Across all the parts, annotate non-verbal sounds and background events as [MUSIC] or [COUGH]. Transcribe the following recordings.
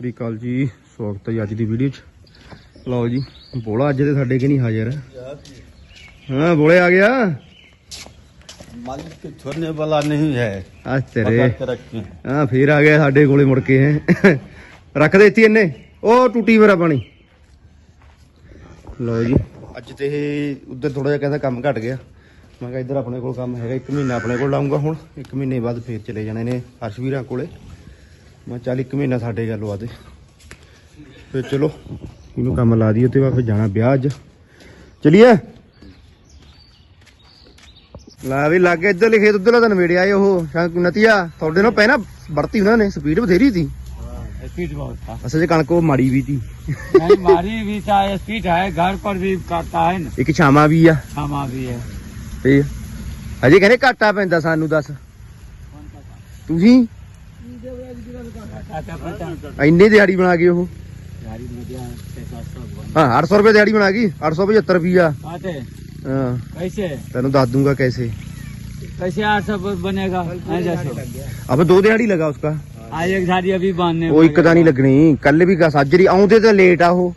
ਸ੍ਰੀ ਅਕਾਲ ਜੀ ਸਵਾਗਤ ਹੈ ਅੱਜ ਦੀ ਵੀਡੀਓ 'ਚ। ਲਓ ਜੀ ਬੋਲਾ ਅੱਜ ਤੇ ਸਾਡੇ ਕਿ ਨਹੀਂ ਹਾਜ਼ਰ ਹਾਂ? ਬੋਲੇ ਆ ਗਿਆ। ਮਾਲਿਕ ਕੇ ਛੋੜਨੇ ਵਾਲਾ ਨਹੀਂ ਹੈ। ਅੱਜ ਤੇਰੇ। ਹਾਂ। ਫੇਰ ਆ ਗਿਆ ਸਾਡੇ ਕੋਲੇ ਮੁੜ ਕੇ ਹੈ। ਰੱਖ ਦੇ ਇੱਥੇ ਇਹਨੇ ਉਹ ਟੁੱਟੀ ਮੇਰਾ ਪਾਣੀ ਲਓ ਜੀ। ਅੱਜ ਤੇ ਉਧਰ ਥੋੜਾ ਜਿਹਾ ਕਹਿੰਦਾ ਕੰਮ ਘਟ ਗਿਆ। ਮੈਂ ਕਿਹਾ ਇੱਧਰ ਆਪਣੇ ਕੋਲ ਕੰਮ ਹੈਗਾ 1 ਮਹੀਨਾ ਆਪਣੇ ਕੋਲ ਲਾਉਂਗਾ ਹੁਣ। 1 ਮਹੀਨੇ ਬਾਅਦ ਫੇਰ ਚਲੇ ਜਾਣੇ ਨੇ ਹਰਸ਼ਵੀਰਾਂ ਕੋਲੇ। ਮੈਂ ਕਿਹਾ ਚੱਲ 1 ਮਹੀਨਾ ਸਾਡੇ ਗੱਲ ਲਵਾ ਦੇ ਫੇਰ ਚਲੋ ਇਹਨੂੰ ਕੰਮ ਲਾ ਦਈਏ ਤੇ ਬਾਅਦ ਫਿਰ ਜਾਣਾ ਵਿਆਹ ਅੱਜ ਚਲਿਏ ਲਾ ਵੀ ਲੱਗ ਗਿਆ ਇੱਧਰ ਲਿਖੇ ਉਧਰਲਾ ਤਾਂ ਨਵੇੜੇ ਆਏ ਉਹ ਸ਼ਾਂਕ ਨਤੀਆ ਤੁਹਾਡੇ ਨਾਲ ਪਹਿਲਾਂ ਵਰਤੀ ਉਹਨਾਂ ਨੇ ਸਪੀਡ ਬਥੇਰੀ ਸੀ स्पीड बहुत था ਅਸਲ 'ਚ ਕਣਕ ਉਹ ਮਾੜੀ ਵੀ ਸੀ नहीं मारी भी था स्पीड है घर पर भी काटता है ना ਇੱਕ ਛਾਵਾਂ ਵੀ ਆ क्षमा भी है ਤੇ ਅਜੇ ਕਹਿੰਦੇ ਘਾਟਾ ਪੈਂਦਾ ਸਾਨੂੰ ਦੱਸ ਤੁਸੀਂ काटा पता ਇੰਨੇ ਦਿਹਾੜੀ ਬਣਾ ਗਏ ਉਹ गाड़ी में दिया छह सात सौ बोल। ਹਾਂ 800 ਰੁਪਏ ਦਿਹਾੜੀ ਬਣਾ ਗਈ 875 ਰੁਪਿਆ आते ਹਾਂ कैसे ਤੈਨੂੰ ਦੱਸ ਦੂੰਗਾ कैसे कैसे आठ सौ बनेगा नहीं जैसे ਅਬ ਦੋ ਦਿਹਾੜੀ ਲਗਾ ਉਸਕਾ आज एक झाड़ी अभी बांधने ਉਹ ਇੱਕ ਤਾਂ ਨਹੀਂ ਲੱਗਣੀ ਕੱਲ ਵੀ ਕਾ ਸਾਜਰੀ ਆਉਂਦੇ ਤਾਂ ਲੇਟ ਆ ਉਹ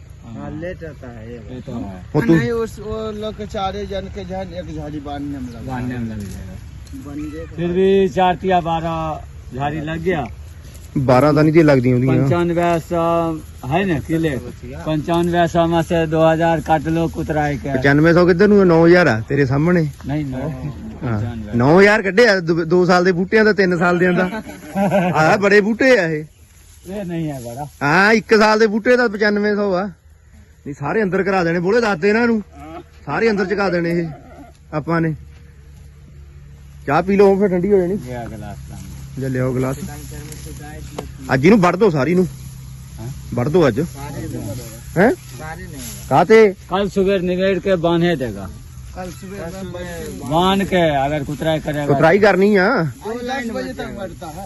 लेट आता है ये तो है ਹੁਣ ਤੂੰ उस वो लोग के चारे जन के जन एक झाड़ी बांधने में लगा बांधने में लग जाएगा बंदे फिर भी चार तिया बारह झाड़ी लग गया 12 दानी जी लगती होंगी पंचानवे सौ है ना किले पंचानवे सौ में से दो हजार काट लो कुतराए के 9500 ਕਿੱਧਰ ਨੂੰ 9000 ਆ ਤੇਰੇ ਸਾਹਮਣੇ? नहीं नो 9000 ਕੱਢਿਆ 2 ਸਾਲ ਦੇ ਬੂਟਿਆਂ ਦਾ 3 ਸਾਲ ਦੇ ਦਾ। [LAUGHS] ਆ ਬੜੇ ਬੂਟੇ ਆ ਇਹ। ये नहीं है ਸਾਲ ਦੇ ਬੂਟੇ ਦਾ 9500 ਆ। ਨਹੀਂ ਸਾਰੇ ਅੰਦਰ ਕਰਾ ਦੇਣੇ। ਬੋਲੇ ਦੱਸਦੇ ਇਹਨਾਂ ਨੂੰ। ਸਾਰੇ ਅੰਦਰ ਚਕਾ ਦੇਣੇ ਇਹ। ਆਪਾਂ ਨੇ। ਚਾਹ ਪੀ ਲਓ ਫਿਰ ਠੰਡੀ ਹੋ ਜਾਣੀ। ये अगला स्थान ਲੈ ਲਿਓ ਗਲਾਸ ਅੱਜ ਇਹਨੂੰ ਵੜ ਦੋ ਸਾਰੀ ਨੂੰ ਵੜ ਦੋ ਅੱਜ ਹੈ ਕਾਤੇ ਕੱਲ सुबह निगेड़ के बांधे देगा कल सुबह बांध के अगर कुतराई करेगा ਕੁਤਰਾਈ ਕਰਨੀ ਆ दो लाइन बजे तक बढ़ता है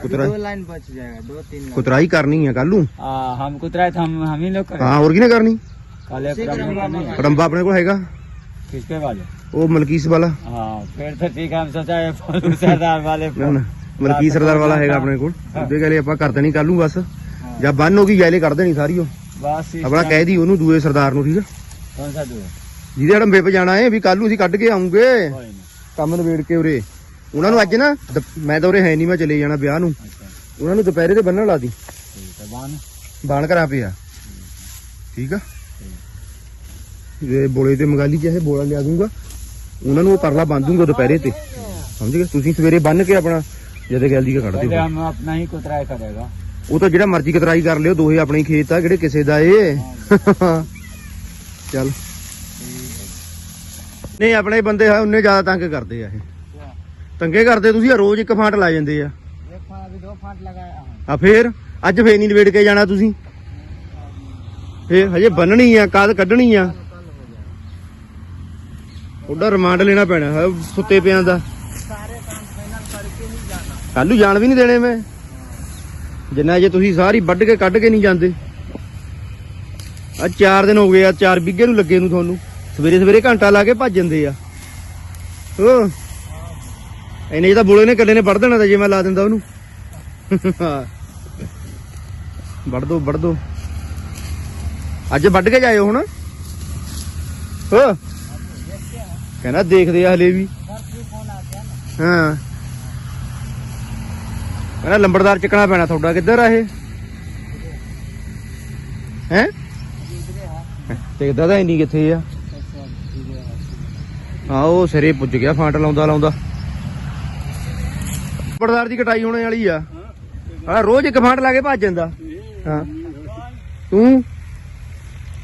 कुतरा- दो लाइन बच जाएगा दो तीन ਕੁਤਰਾਈ ਕਰਨੀ ਆ ਕੱਲ ਨੂੰ आ, हम कुतराए तो हम हम ही लोग करेंगे। ਹਾਂ ਹੋਰ ਕਿਹਨੇ ਕਰਨੀ काले प्रॉब्लम का नहीं है। ਕੜੰਬਾ ਆਪਣੇ ਕੋਲ ਹੈਗਾ किसके वाले ਉਹ ਮਲਕੀਸ ਵਾਲਾ हाँ फिर तो ठीक है हम सोचा ये सरदार वाले ना ना ਮਲਕੀ ਸਰਦਾਰ ਵਾਲਾ ਹੈਗਾ ਆਪਣੇ ਕੋਲ। ਉਹਦੇ ਕਹਲੇ ਆਪਾਂ ਕਰ ਦੇਣੀ ਕੱਲ ਬਸ। ਜਾਂ ਬੰਨ ਹੋ ਗਈ ਗੈਲੇ ਕੱਢ ਦੇਣੀ ਸਾਰੀ ਉਹ। ਬਸ ਆਪਣਾ ਕਹਿ ਦੀ ਉਹਨੂੰ ਦੂਏ ਸਰਦਾਰ ਨੂੰ ਠੀਕ ਆ? ਕੌਣ ਸਾ ਦੂਆ ਜਿਹਦੇ ਹੜੰਬੇ ਪੇ ਜਾਣਾ ਹੈ ਵੀ ਕੱਲ ਅਸੀਂ ਕੱਢ ਕੇ ਆਉਂਗੇ। ਕੋਈ ਨਾ। ਕੰਮ ਕੇ ਉਰੇ। ਉਹਨਾਂ ਨੂੰ ਅੱਜ ਨਾ ਮੈਂ ਤਾਂ ਉਰੇ ਹੈ ਨਹੀਂ ਮੈਂ ਚਲੇ ਜਾਣਾ ਵਿਆਹ ਨੂੰ। ਉਹਨਾਂ ਨੂੰ ਦੁਪਹਿਰੇ ਤੇ ਬੰਨਣ ਲਾ ਦੀ। ਠੀਕ ਬਾਣ ਕਰਾ ਪਿਆ। ਠੀਕ ਆ? ਜੇ ਬੋਲੇ ਤੇ ਮੰਗਾਲੀ ਚਾਹੇ ਬੋਲਾ ਲਿਆ ਦੂੰਗਾ। ਉਹਨਾਂ ਨੂੰ ਉਹ ਪਰਲਾ ਬੰਨ ਦੂੰਗਾ ਦੁਪਹਿਰੇ ਤੇ। ਸਮਝ ਗਏ? ਤੁਸੀਂ ਸਵੇਰੇ ਬੰਨ ਕੇ ਆਪਣਾ ਜਦੇ ਗੈਲਦੀ ਕੱਢ पहले ਦਿਓ हम अपना ही कुतराई करेगा ਉਹ ਤਾਂ ਜਿਹੜਾ ਮਰਜ਼ੀ ਕਤਰਾਈ ਕਰ ਲਿਓ ਦੋਹੇ ਆਪਣੇ ਹੀ ਖੇਤ ਆ ਕਿਹੜੇ ਕਿਸੇ ਦਾ ਏ ਚੱਲ ਨਹੀਂ ਆਪਣੇ ਬੰਦੇ ਆ ਉਹਨੇ ਜ਼ਿਆਦਾ ਤੰਗ ਕਰਦੇ ਆ ਇਹ ਤੰਗੇ ਕਰਦੇ ਤੁਸੀਂ ਆ ਰੋਜ਼ ਇੱਕ ਫਾਂਟ ਲਾ ਜਾਂਦੇ ਆ एक फाट अभी दो फाट लगाया है ਆ ਫੇਰ ਅੱਜ ਫੇਰ ਨਹੀਂ ਨਵੇੜ ਕੇ ਜਾਣਾ ਤੁਸੀਂ ਫੇਰ ਹਜੇ ਬੰਨਣੀ ਆ ਕਾਦ ਕੱਢਣੀ ਆ ਉਹਦਾ ਰਿਮਾਂਡ ਲੈਣਾ ਪੈਣਾ ਹੈ ਸੁੱਤੇ ਪਿਆਂ ਦਾ ਕੱਲੂ ਜਾਣ ਵੀ ਨਹੀਂ ਦੇਣੇ ਮੈਂ। ਜਿੰਨਾ ਜੇ ਤੁਸੀਂ ਸਾਰੀ ਵੱਢ ਕੇ ਕੱਢ ਕੇ ਨਹੀਂ ਜਾਂਦੇ। ਆ 4 ਦਿਨ ਹੋ ਗਏ ਆ 4 ਬਿੱਗੇ ਨੂੰ ਲੱਗੇ ਨੂੰ ਤੁਹਾਨੂੰ। ਸਵੇਰੇ ਸਵੇਰੇ ਘੰਟਾ ਲਾ ਕੇ ਭੱਜ ਜਾਂਦੇ ਆ। ਹੋ। ਇਹਨੇ ਜਿਹਦਾ ਬੋਲੇ ਨੇ ਕੱਲੇ ਨੇ ਵੱਢ ਦੇਣਾ ਤਾਂ ਜੇ ਮੈਂ ਲਾ ਦਿੰਦਾ ਉਹਨੂੰ। ਵੱਢ ਦੋ ਵੱਢ ਦੋ। ਅੱਜ ਵੱਢ ਕੇ ਜਾਇਓ ਹੁਣ। ਹੋ। ਕਹਿੰਦਾ ਦੇਖਦੇ ਆ ਹਲੇ ਵੀ। ਹਾਂ। ਕਹਿੰਦਾ ਲੰਬੜਦਾਰ ਚੱਕਣਾ ਪੈਣਾ ਤੁਹਾਡਾ ਕਿੱਧਰ ਆ ਇਹ? ਹੈ? ਦੇਖਦਾ ਤਾਂ ਇੰਨੀ ਕਿੱਥੇ ਆ? ਆ ਉਹ ਸਿਰੇ ਪੁੱਜ ਗਿਆ ਫਾਂਟ ਲਾਉਂਦਾ ਲਾਉਂਦਾ। ਲੰਬੜਦਾਰ ਦੀ ਕਟਾਈ ਹੋਣੇ ਵਾਲੀ ਆ। ਹਾਂ ਰੋਜ਼ ਇੱਕ ਫਾਂਟ ਲਾ ਕੇ ਭੱਜ ਜਾਂਦਾ। ਹਾਂ। ਤੂੰ?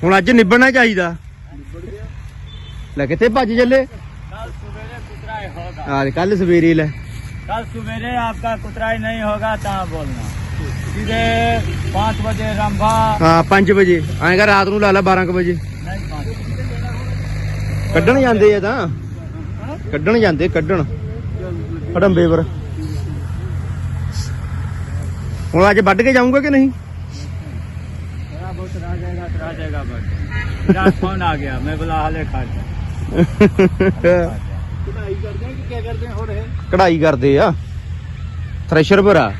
ਹੁਣ ਅੱਜ ਨਿਭਣਾ ਚਾਹੀਦਾ। ਲੈ ਕਿੱਥੇ ਭੱਜ ਚੱਲੇ? ਕੱਲ ਸਵੇਰੇ ਕੁਤਰਾ ਹੋਗਾ ਹਾਂ ਕੱਲ ਸਵੇਰੇ ਲੈ। कल सवेरे आपका कुतराई नहीं होगा तहाँ बोलना सीधे पाँच बजे रंभा ਹਾਂ 5 ਵਜੇ ਐਂ ਕਰ ਰਾਤ ਨੂੰ ਲਾ ਲਾ 12 ਕੁ ਵਜੇ नहीं पाँच बजे ਕੱਢਣ ਜਾਂਦੇ ਆ ਤਾਂ ਕੱਢਣ ਜਾਂਦੇ ਕੱਢਣ ਹੜੰਬੇ ਪਰ ਹੁਣ ਅੱਜ ਵੱਢ ਕੇ ਜਾਊਂਗਾ ਕਿ ਨਹੀਂ थोड़ा बहुत रह जाएगा तो रह जाएगा बस मेरा फोन आ गया मैं बोला हाले खा जा कढ़ाई करते हैं कि क्या करते हैं हो रहे ਕਢਾਈ ਕਰਦੇ ਆ। ਥ੍ਰੈਸ਼ਰ ਭਰਾ।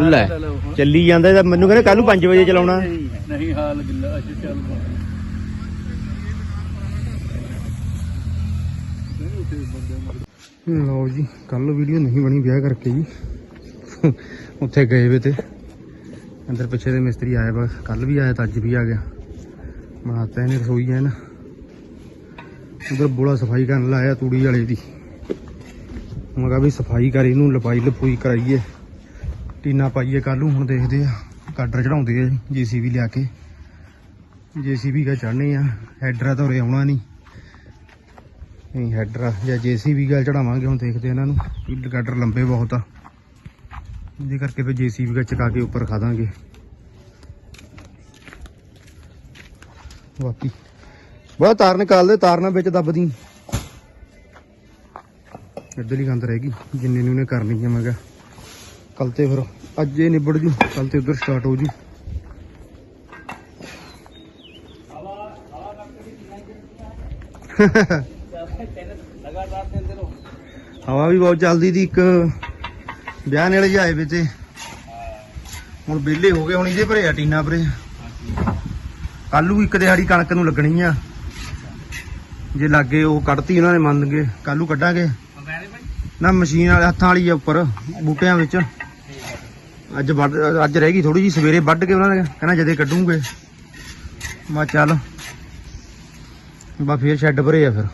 ਲੈ। ਚੱਲੀ ਜਾਂਦਾ ਇਹਦਾ ਮੈਨੂੰ ਕਹਿੰਦੇ ਕੱਲ ਨੂੰ 5 ਵਜੇ ਚਲਾਉਣਾ। ਨਹੀਂ ਹਾਲ ਗਿੱਲਾ ਅੱਜ ਚੱਲ ਲਓ ਜੀ ਕੱਲ ਵੀਡੀਓ ਨਹੀਂ ਬਣੀ ਵਿਆਹ ਕਰਕੇ ਜੀ। ਉੱਥੇ ਗਏ ਵੇ ਤੇ। ਅੰਦਰ ਪਿੱਛੇ ਦੇ ਮਿਸਤਰੀ ਆਏ ਬਸ ਕੱਲ ਵੀ ਆਇਆ ਤਾਂ ਅੱਜ ਵੀ ਆ ਗਿਆ। ਬਣਾਤਾ ਇਹਨੇ ਰਸੋਈ ਐਨ ਉਧਰ ਬੋਲਾ ਸਫ਼ਾਈ ਕਰਨ ਲਾਇਆ ਤੂੜੀ ਵਾਲੇ ਦੀ। ਮੈਂ ਕਿਹਾ ਵੀ ਸਫ਼ਾਈ ਕਰ, ਇਹਨੂੰ ਲਪਾਈ ਲਪੂਈ ਕਰਾਈਏ। ਟੀਨਾ ਪਾਈਏ ਕੱਲ ਨੂੰ, ਹੁਣ ਦੇਖਦੇ ਆ। ਕਾਡਰ ਚੜਾਉਂਦੇ ਆ ਜੀਸੀਬੀ ਲਿਆ ਕੇ। ਜੀਸੀਬੀ ਕਾ ਚੜਨੇ ਆ ਹੈਡਰਾ ਤਾਂ ਉਰੇ ਆਉਣਾ ਨਹੀਂ। ਨਹੀਂ ਹੈਡਰ ਆ, ਜਾਂ ਜੀਸੀਬੀ ਗੱਲ ਚੜਾਵਾਂਗੇ ਹੁਣ ਦੇਖਦੇ ਇਹਨਾਂ ਨੂੰ। ਕਾਡਰ ਲੰਬੇ ਬਹੁਤ ਆ। ਇਹਦੇ ਕਰਕੇ ਫਿਰ ਜੀਸੀਬੀ ਗੱਲ ਚਕਾ ਕੇ ਉੱਪਰ ਖਾ ਦਾਂਗੇ। ਬਾਕੀ। ਬਹੁਤ ਤਾਰ ਨਿਕਾਲ ਦੇ ਤਾਰ ਨਾਲ ਵਿੱਚ ਦੱਬਦੀ। ਇੱਧਰ ਹੀ ਗੰਦ ਰਹਿ ਗਈ। ਜਿੰਨੇ ਨੂੰ ਨੇ ਕਰਨੀ ਹੈ ਮੈਂ ਕਿਹਾ ਕੱਲ ਤੇ ਫਿਰ ਅੱਜ ਇਹ ਨਿਬੜ ਜੂ ਕੱਲ ਤੇ ਉੱਧਰ ਸਟਾਰਟ ਹੋ ਜੂ। ਹਵਾ ਵੀ ਬਹੁਤ ਚੱਲਦੀ ਦੀ ਇੱਕ ਵਿਆਹ ਨੇ ਜਾਏ ਵੇ ਤੇ ਹੁਣ ਵਿਹਲੇ ਹੋ ਗਏ, ਹੁਣ ਇਹਦੇ ਭਰੇ ਆ, ਟੀਨਾ ਭਰੇ। ਕੱਲੂ ਇੱਕ ਦਿਹਾੜੀ ਕਣਕ ਨੂੰ ਲੱਗਣੀ ਆ। ਜੇ ਲੱਗੇ ਉਹ ਕੱਢਤੀ ਉਹਨਾਂ ਨੇ, ਮੰਨ ਗਏ ਕੱਲੂ ਕੱਢਾਂਗੇ। ਨਾ ਮਸ਼ੀਨ ਵਾਲੇ ਹੱਥਾਂ ਵਾਲੀ ਆ ਉੱਪਰ ਬੂਟਿਆਂ ਵਿੱਚ। ਅੱਜ ਵੱਢ ਅੱਜ ਰਹਿ ਗਈ ਥੋੜੀ ਜੀ ਸਵੇਰੇ ਵੱਢ ਕੇ ਉਹਨਾਂ ਨੇ ਕਹਿੰਦਾ ਜਦੇ ਕੱਢੂਗੇ। ਮਾ ਚੱਲ ਬਾ ਫੇਰ ਸ਼ੈੱਡ ਭਰੇ ਆ ਫਿਰ।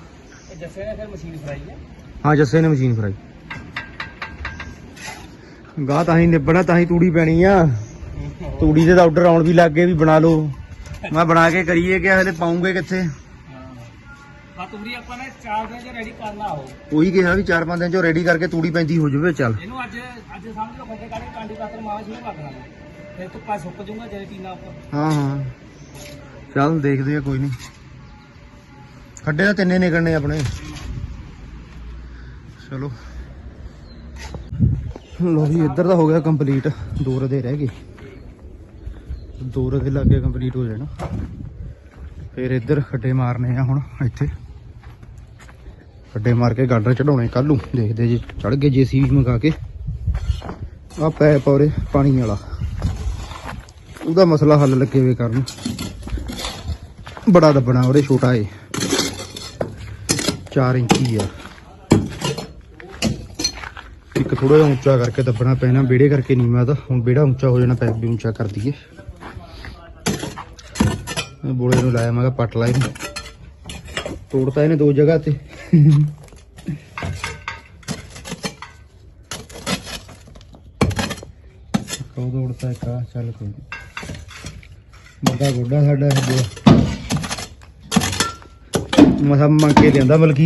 ਜੱਸੇ ਨੇ ਫਿਰ ਮਸ਼ੀਨ ਫਰਾਈ ਹਾਂ ਜੱਸੇ ਨੇ ਮਸ਼ੀਨ ਫਰਾਈ ਗਾਹ ਤਾਂ ਤੂੜੀ ਪੈਣੀ ਆ। ਤੂੜੀ ਦੇ ਤਾਂ ਆਰਡਰ ਆਉਣ ਵੀ ਲੱਗ ਗਏ ਵੀ ਬਣਾ ਲਓ। ਮੈਂ ਬਣਾ ਕੇ ਕਰੀਏ ਕਿ ਹਲੇ ਪਾਉਂਗੇ ਕਿੱਥੇ? ਬਾਤ ਉਰੀ ਆਪਾਂ ਨੇ ਚਾਰ ਦਿਨ ਚ ਰੈਡੀ ਕਰਨਾ ਹੋ ਉਹੀ। ਕਿਹਾ ਵੀ 4-5 ਦਿਨ ਚੋਂ ਰੈਡੀ ਕਰਕੇ ਤੂੜੀ ਪੈਂਦੀ ਹੋ ਜਾਵੇ ਚੱਲ। ਇਹਨੂੰ ਅੱਜ ਅੱਜ ਸਮਝ ਲਓ ਫੱਟੇ ਕਾਲੇ ਕਾਂਡੀ ਪਾਤਰ ਮਾਵਾ ਸ਼ੁਰੂ ਕਰ ਦੇਣਾ। ਫਿਰ ਧੁੱਪਾ ਸੁੱਕ ਜਾਊਗਾ ਜੇ ਟੀਨਾ ਉੱਪਰ ਹਾਂ ਹਾਂ। ਚੱਲ ਦੇਖਦੇ ਆ ਕੋਈ ਨਹੀਂ ਖੱਡੇ ਤਾਂ ਤਿੰਨੇ ਨਿਕਲਣੇ ਆਪਣੇ। ਚਲੋ। ਲੋ ਜੀ ਇੱਧਰ ਦਾ ਹੋ ਗਿਆ ਕੰਪਲੀਟ ਦੋ ਰਦੇ ਰਹਿ ਗਏ। ਦੋ ਰਦੇ ਲੱਗ ਕੰਪਲੀਟ ਹੋ ਜਾਣਾ। ਫਿਰ ਇੱਧਰ ਖੱਡੇ ਮਾਰਨੇ ਆ ਹੁਣ ਇੱਥੇ। ਖੱਡੇ ਮਾਰ ਕੇ ਗਾਡਰ ਚੜਾਉਣੇ ਕੱਲ ਨੂੰ। ਦੇਖਦੇ ਜੇ ਚੜ ਗਏ ਜੀਸੀਬੀ ਮੰਗਾ ਕੇ। ਆ ਪੈਪ ਔਰੇ ਪਾਣੀ ਵਾਲਾ। ਉਹਦਾ ਮਸਲਾ ਹੱਲ ਲੱਗੇ ਵੇ ਕਰਨ। ਬੜਾ ਦੱਬਣਾ ਉਹਦੇ, ਛੋਟਾ ਏ। 4 ਇੰਚੀ ਆ। ਇੱਕ ਥੋੜਾ ਜਿਹਾ ਉੱਚਾ ਕਰਕੇ ਦੱਬਣਾ ਪੈਣਾ, ਵਿਹੜੇ ਕਰਕੇ ਨਹੀਂ ਮੈਂ ਤਾਂ। ਹੁਣ ਵਿਹੜਾ ਉੱਚਾ ਹੋ ਜਾਣਾ, ਪੈਪ ਵੀ ਉੱਚਾ ਕਰ ਦਈਏ। ਬੋਲੇ ਨੂੰ ਲਾਇਆ, ਮੈਂ ਕਿਹਾ ਪੱਟ ਲਾ ਤੋੜਤਾ ਇਹਨੇ ਦੋ ਜਗ੍ਹਾ ਤੇ। ਕੋ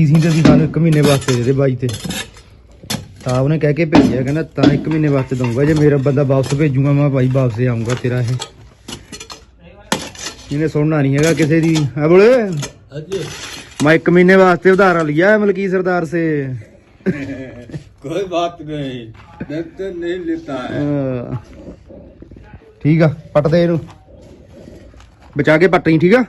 ਸਿੰਘ ਤੇ ਵੀ ਸਾਨੂੰ 1 ਮਹੀਨੇ ਵਾਸਤੇ ਦੇ ਬਾਈ ਤੇ। ਤਾਂ ਉਹਨੇ ਕਹਿ ਕੇ ਭੇਜਿਆ ਕਹਿੰਦਾ ਤਾਂ 1 ਮਹੀਨੇ ਵਾਸਤੇ ਦਊਂਗਾ ਜੇ ਮੇਰਾ ਬੰਦਾ ਵਾਪਸ ਭੇਜੂਗਾ ਮੈਂ ਭਾਈ ਵਾਪਸ ਆਉਂਗਾ ਤੇਰਾ ਇਹਨੇ ਸੁਣਨਾ ਨਹੀਂ ਹੈਗਾ ਕਿਸੇ ਦੀ। ਆ ਬੋਲੇ। ਮੈਂ ਇੱਕ ਮਹੀਨੇ ਵਾਸਤੇ ਉਧਾਰਾ ਲਿਆ ਹੈ ਮਲਕੀ ਸਰਦਾਰ ਸੇ कोई बात नहीं देखते नहीं लेता है ਅਹ, ਠੀਕ ਆ ਪੱਟ ਦੇ ਇਹਨੂੰ ਬਚਾ ਕੇ ਪੱਟੀ ਠੀਕ ਆ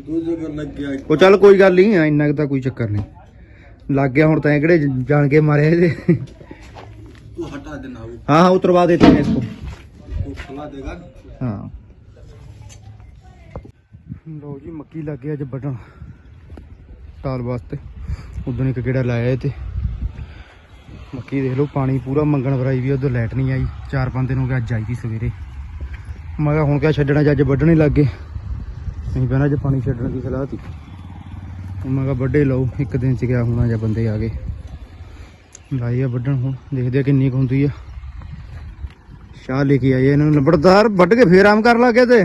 दो जगह लग गया ਉਹ ਚੱਲ ਕੋਈ ਗੱਲ ਨਹੀਂ ਇੰਨਾ ਕੁ ਤਾਂ ਕੋਈ ਚੱਕਰ ਨਹੀਂ ਲੱਗ ਗਿਆ ਹੁਣ ਤਾਂ ਕਿਹੜੇ ਜਾਣ ਕੇ ਮਾਰਿਆ ਇਹਦੇ तू हटा देना वो हाँ हाँ उतरवा देते हैं इसको वो खुला देगा हाँ ਲਓ ਜੀ ਮੱਕੀ ਲੱਗ ਗਿਆ ਅੱਜ ਵੱਢਣ ਟਾਲ ਵਾਸਤੇ। ਉਦੋਂ ਇੱਕ ਕਿਹੜਾ ਲਾਇਆ ਤੇ ਮੱਕੀ ਦੇਖ ਲਓ, ਪਾਣੀ ਪੂਰਾ ਮੰਗਣ ਵਰਾਈ ਵੀ ਉਦੋਂ ਲਾਈਟ ਨਹੀਂ ਆਈ। ਚਾਰ ਪੰਜ ਦਿਨ ਹੋ ਗਏ, ਅੱਜ ਆਈ ਸੀ ਸਵੇਰੇ। ਮੈਂ ਕਿਹਾ ਹੁਣ ਕਿਆ ਛੱਡਣਾ, ਜੇ ਅੱਜ ਵੱਢਣੇ ਲੱਗ ਗਏ। ਨਹੀਂ ਪਹਿਲਾਂ ਅੱਜ ਪਾਣੀ ਛੱਡਣ ਦੀ ਸਲਾਹ ਸੀ ਮੈਂ ਕਿਹਾ ਵੱਢੇ ਲਓ, ਇੱਕ ਦਿਨ ਚ ਗਿਆ ਹੋਣਾ, ਜਾਂ ਬੰਦੇ ਆ ਗਏ। ਲਾਈ ਆ ਵੱਢਣ ਹੁਣ, ਦੇਖਦੇ ਆ ਕਿੰਨੀ ਕੁ ਹੁੰਦੀ ਆ। ਸ਼ਾਹ ਲੈ ਕੇ ਆਏ ਇਹਨਾਂ ਨੂੰ ਲੰਬੜਦਾਰ ਵੱਢ ਕੇ ਫੇਰ ਆਮ ਕਰ ਲਾਗੇ ਤੇ।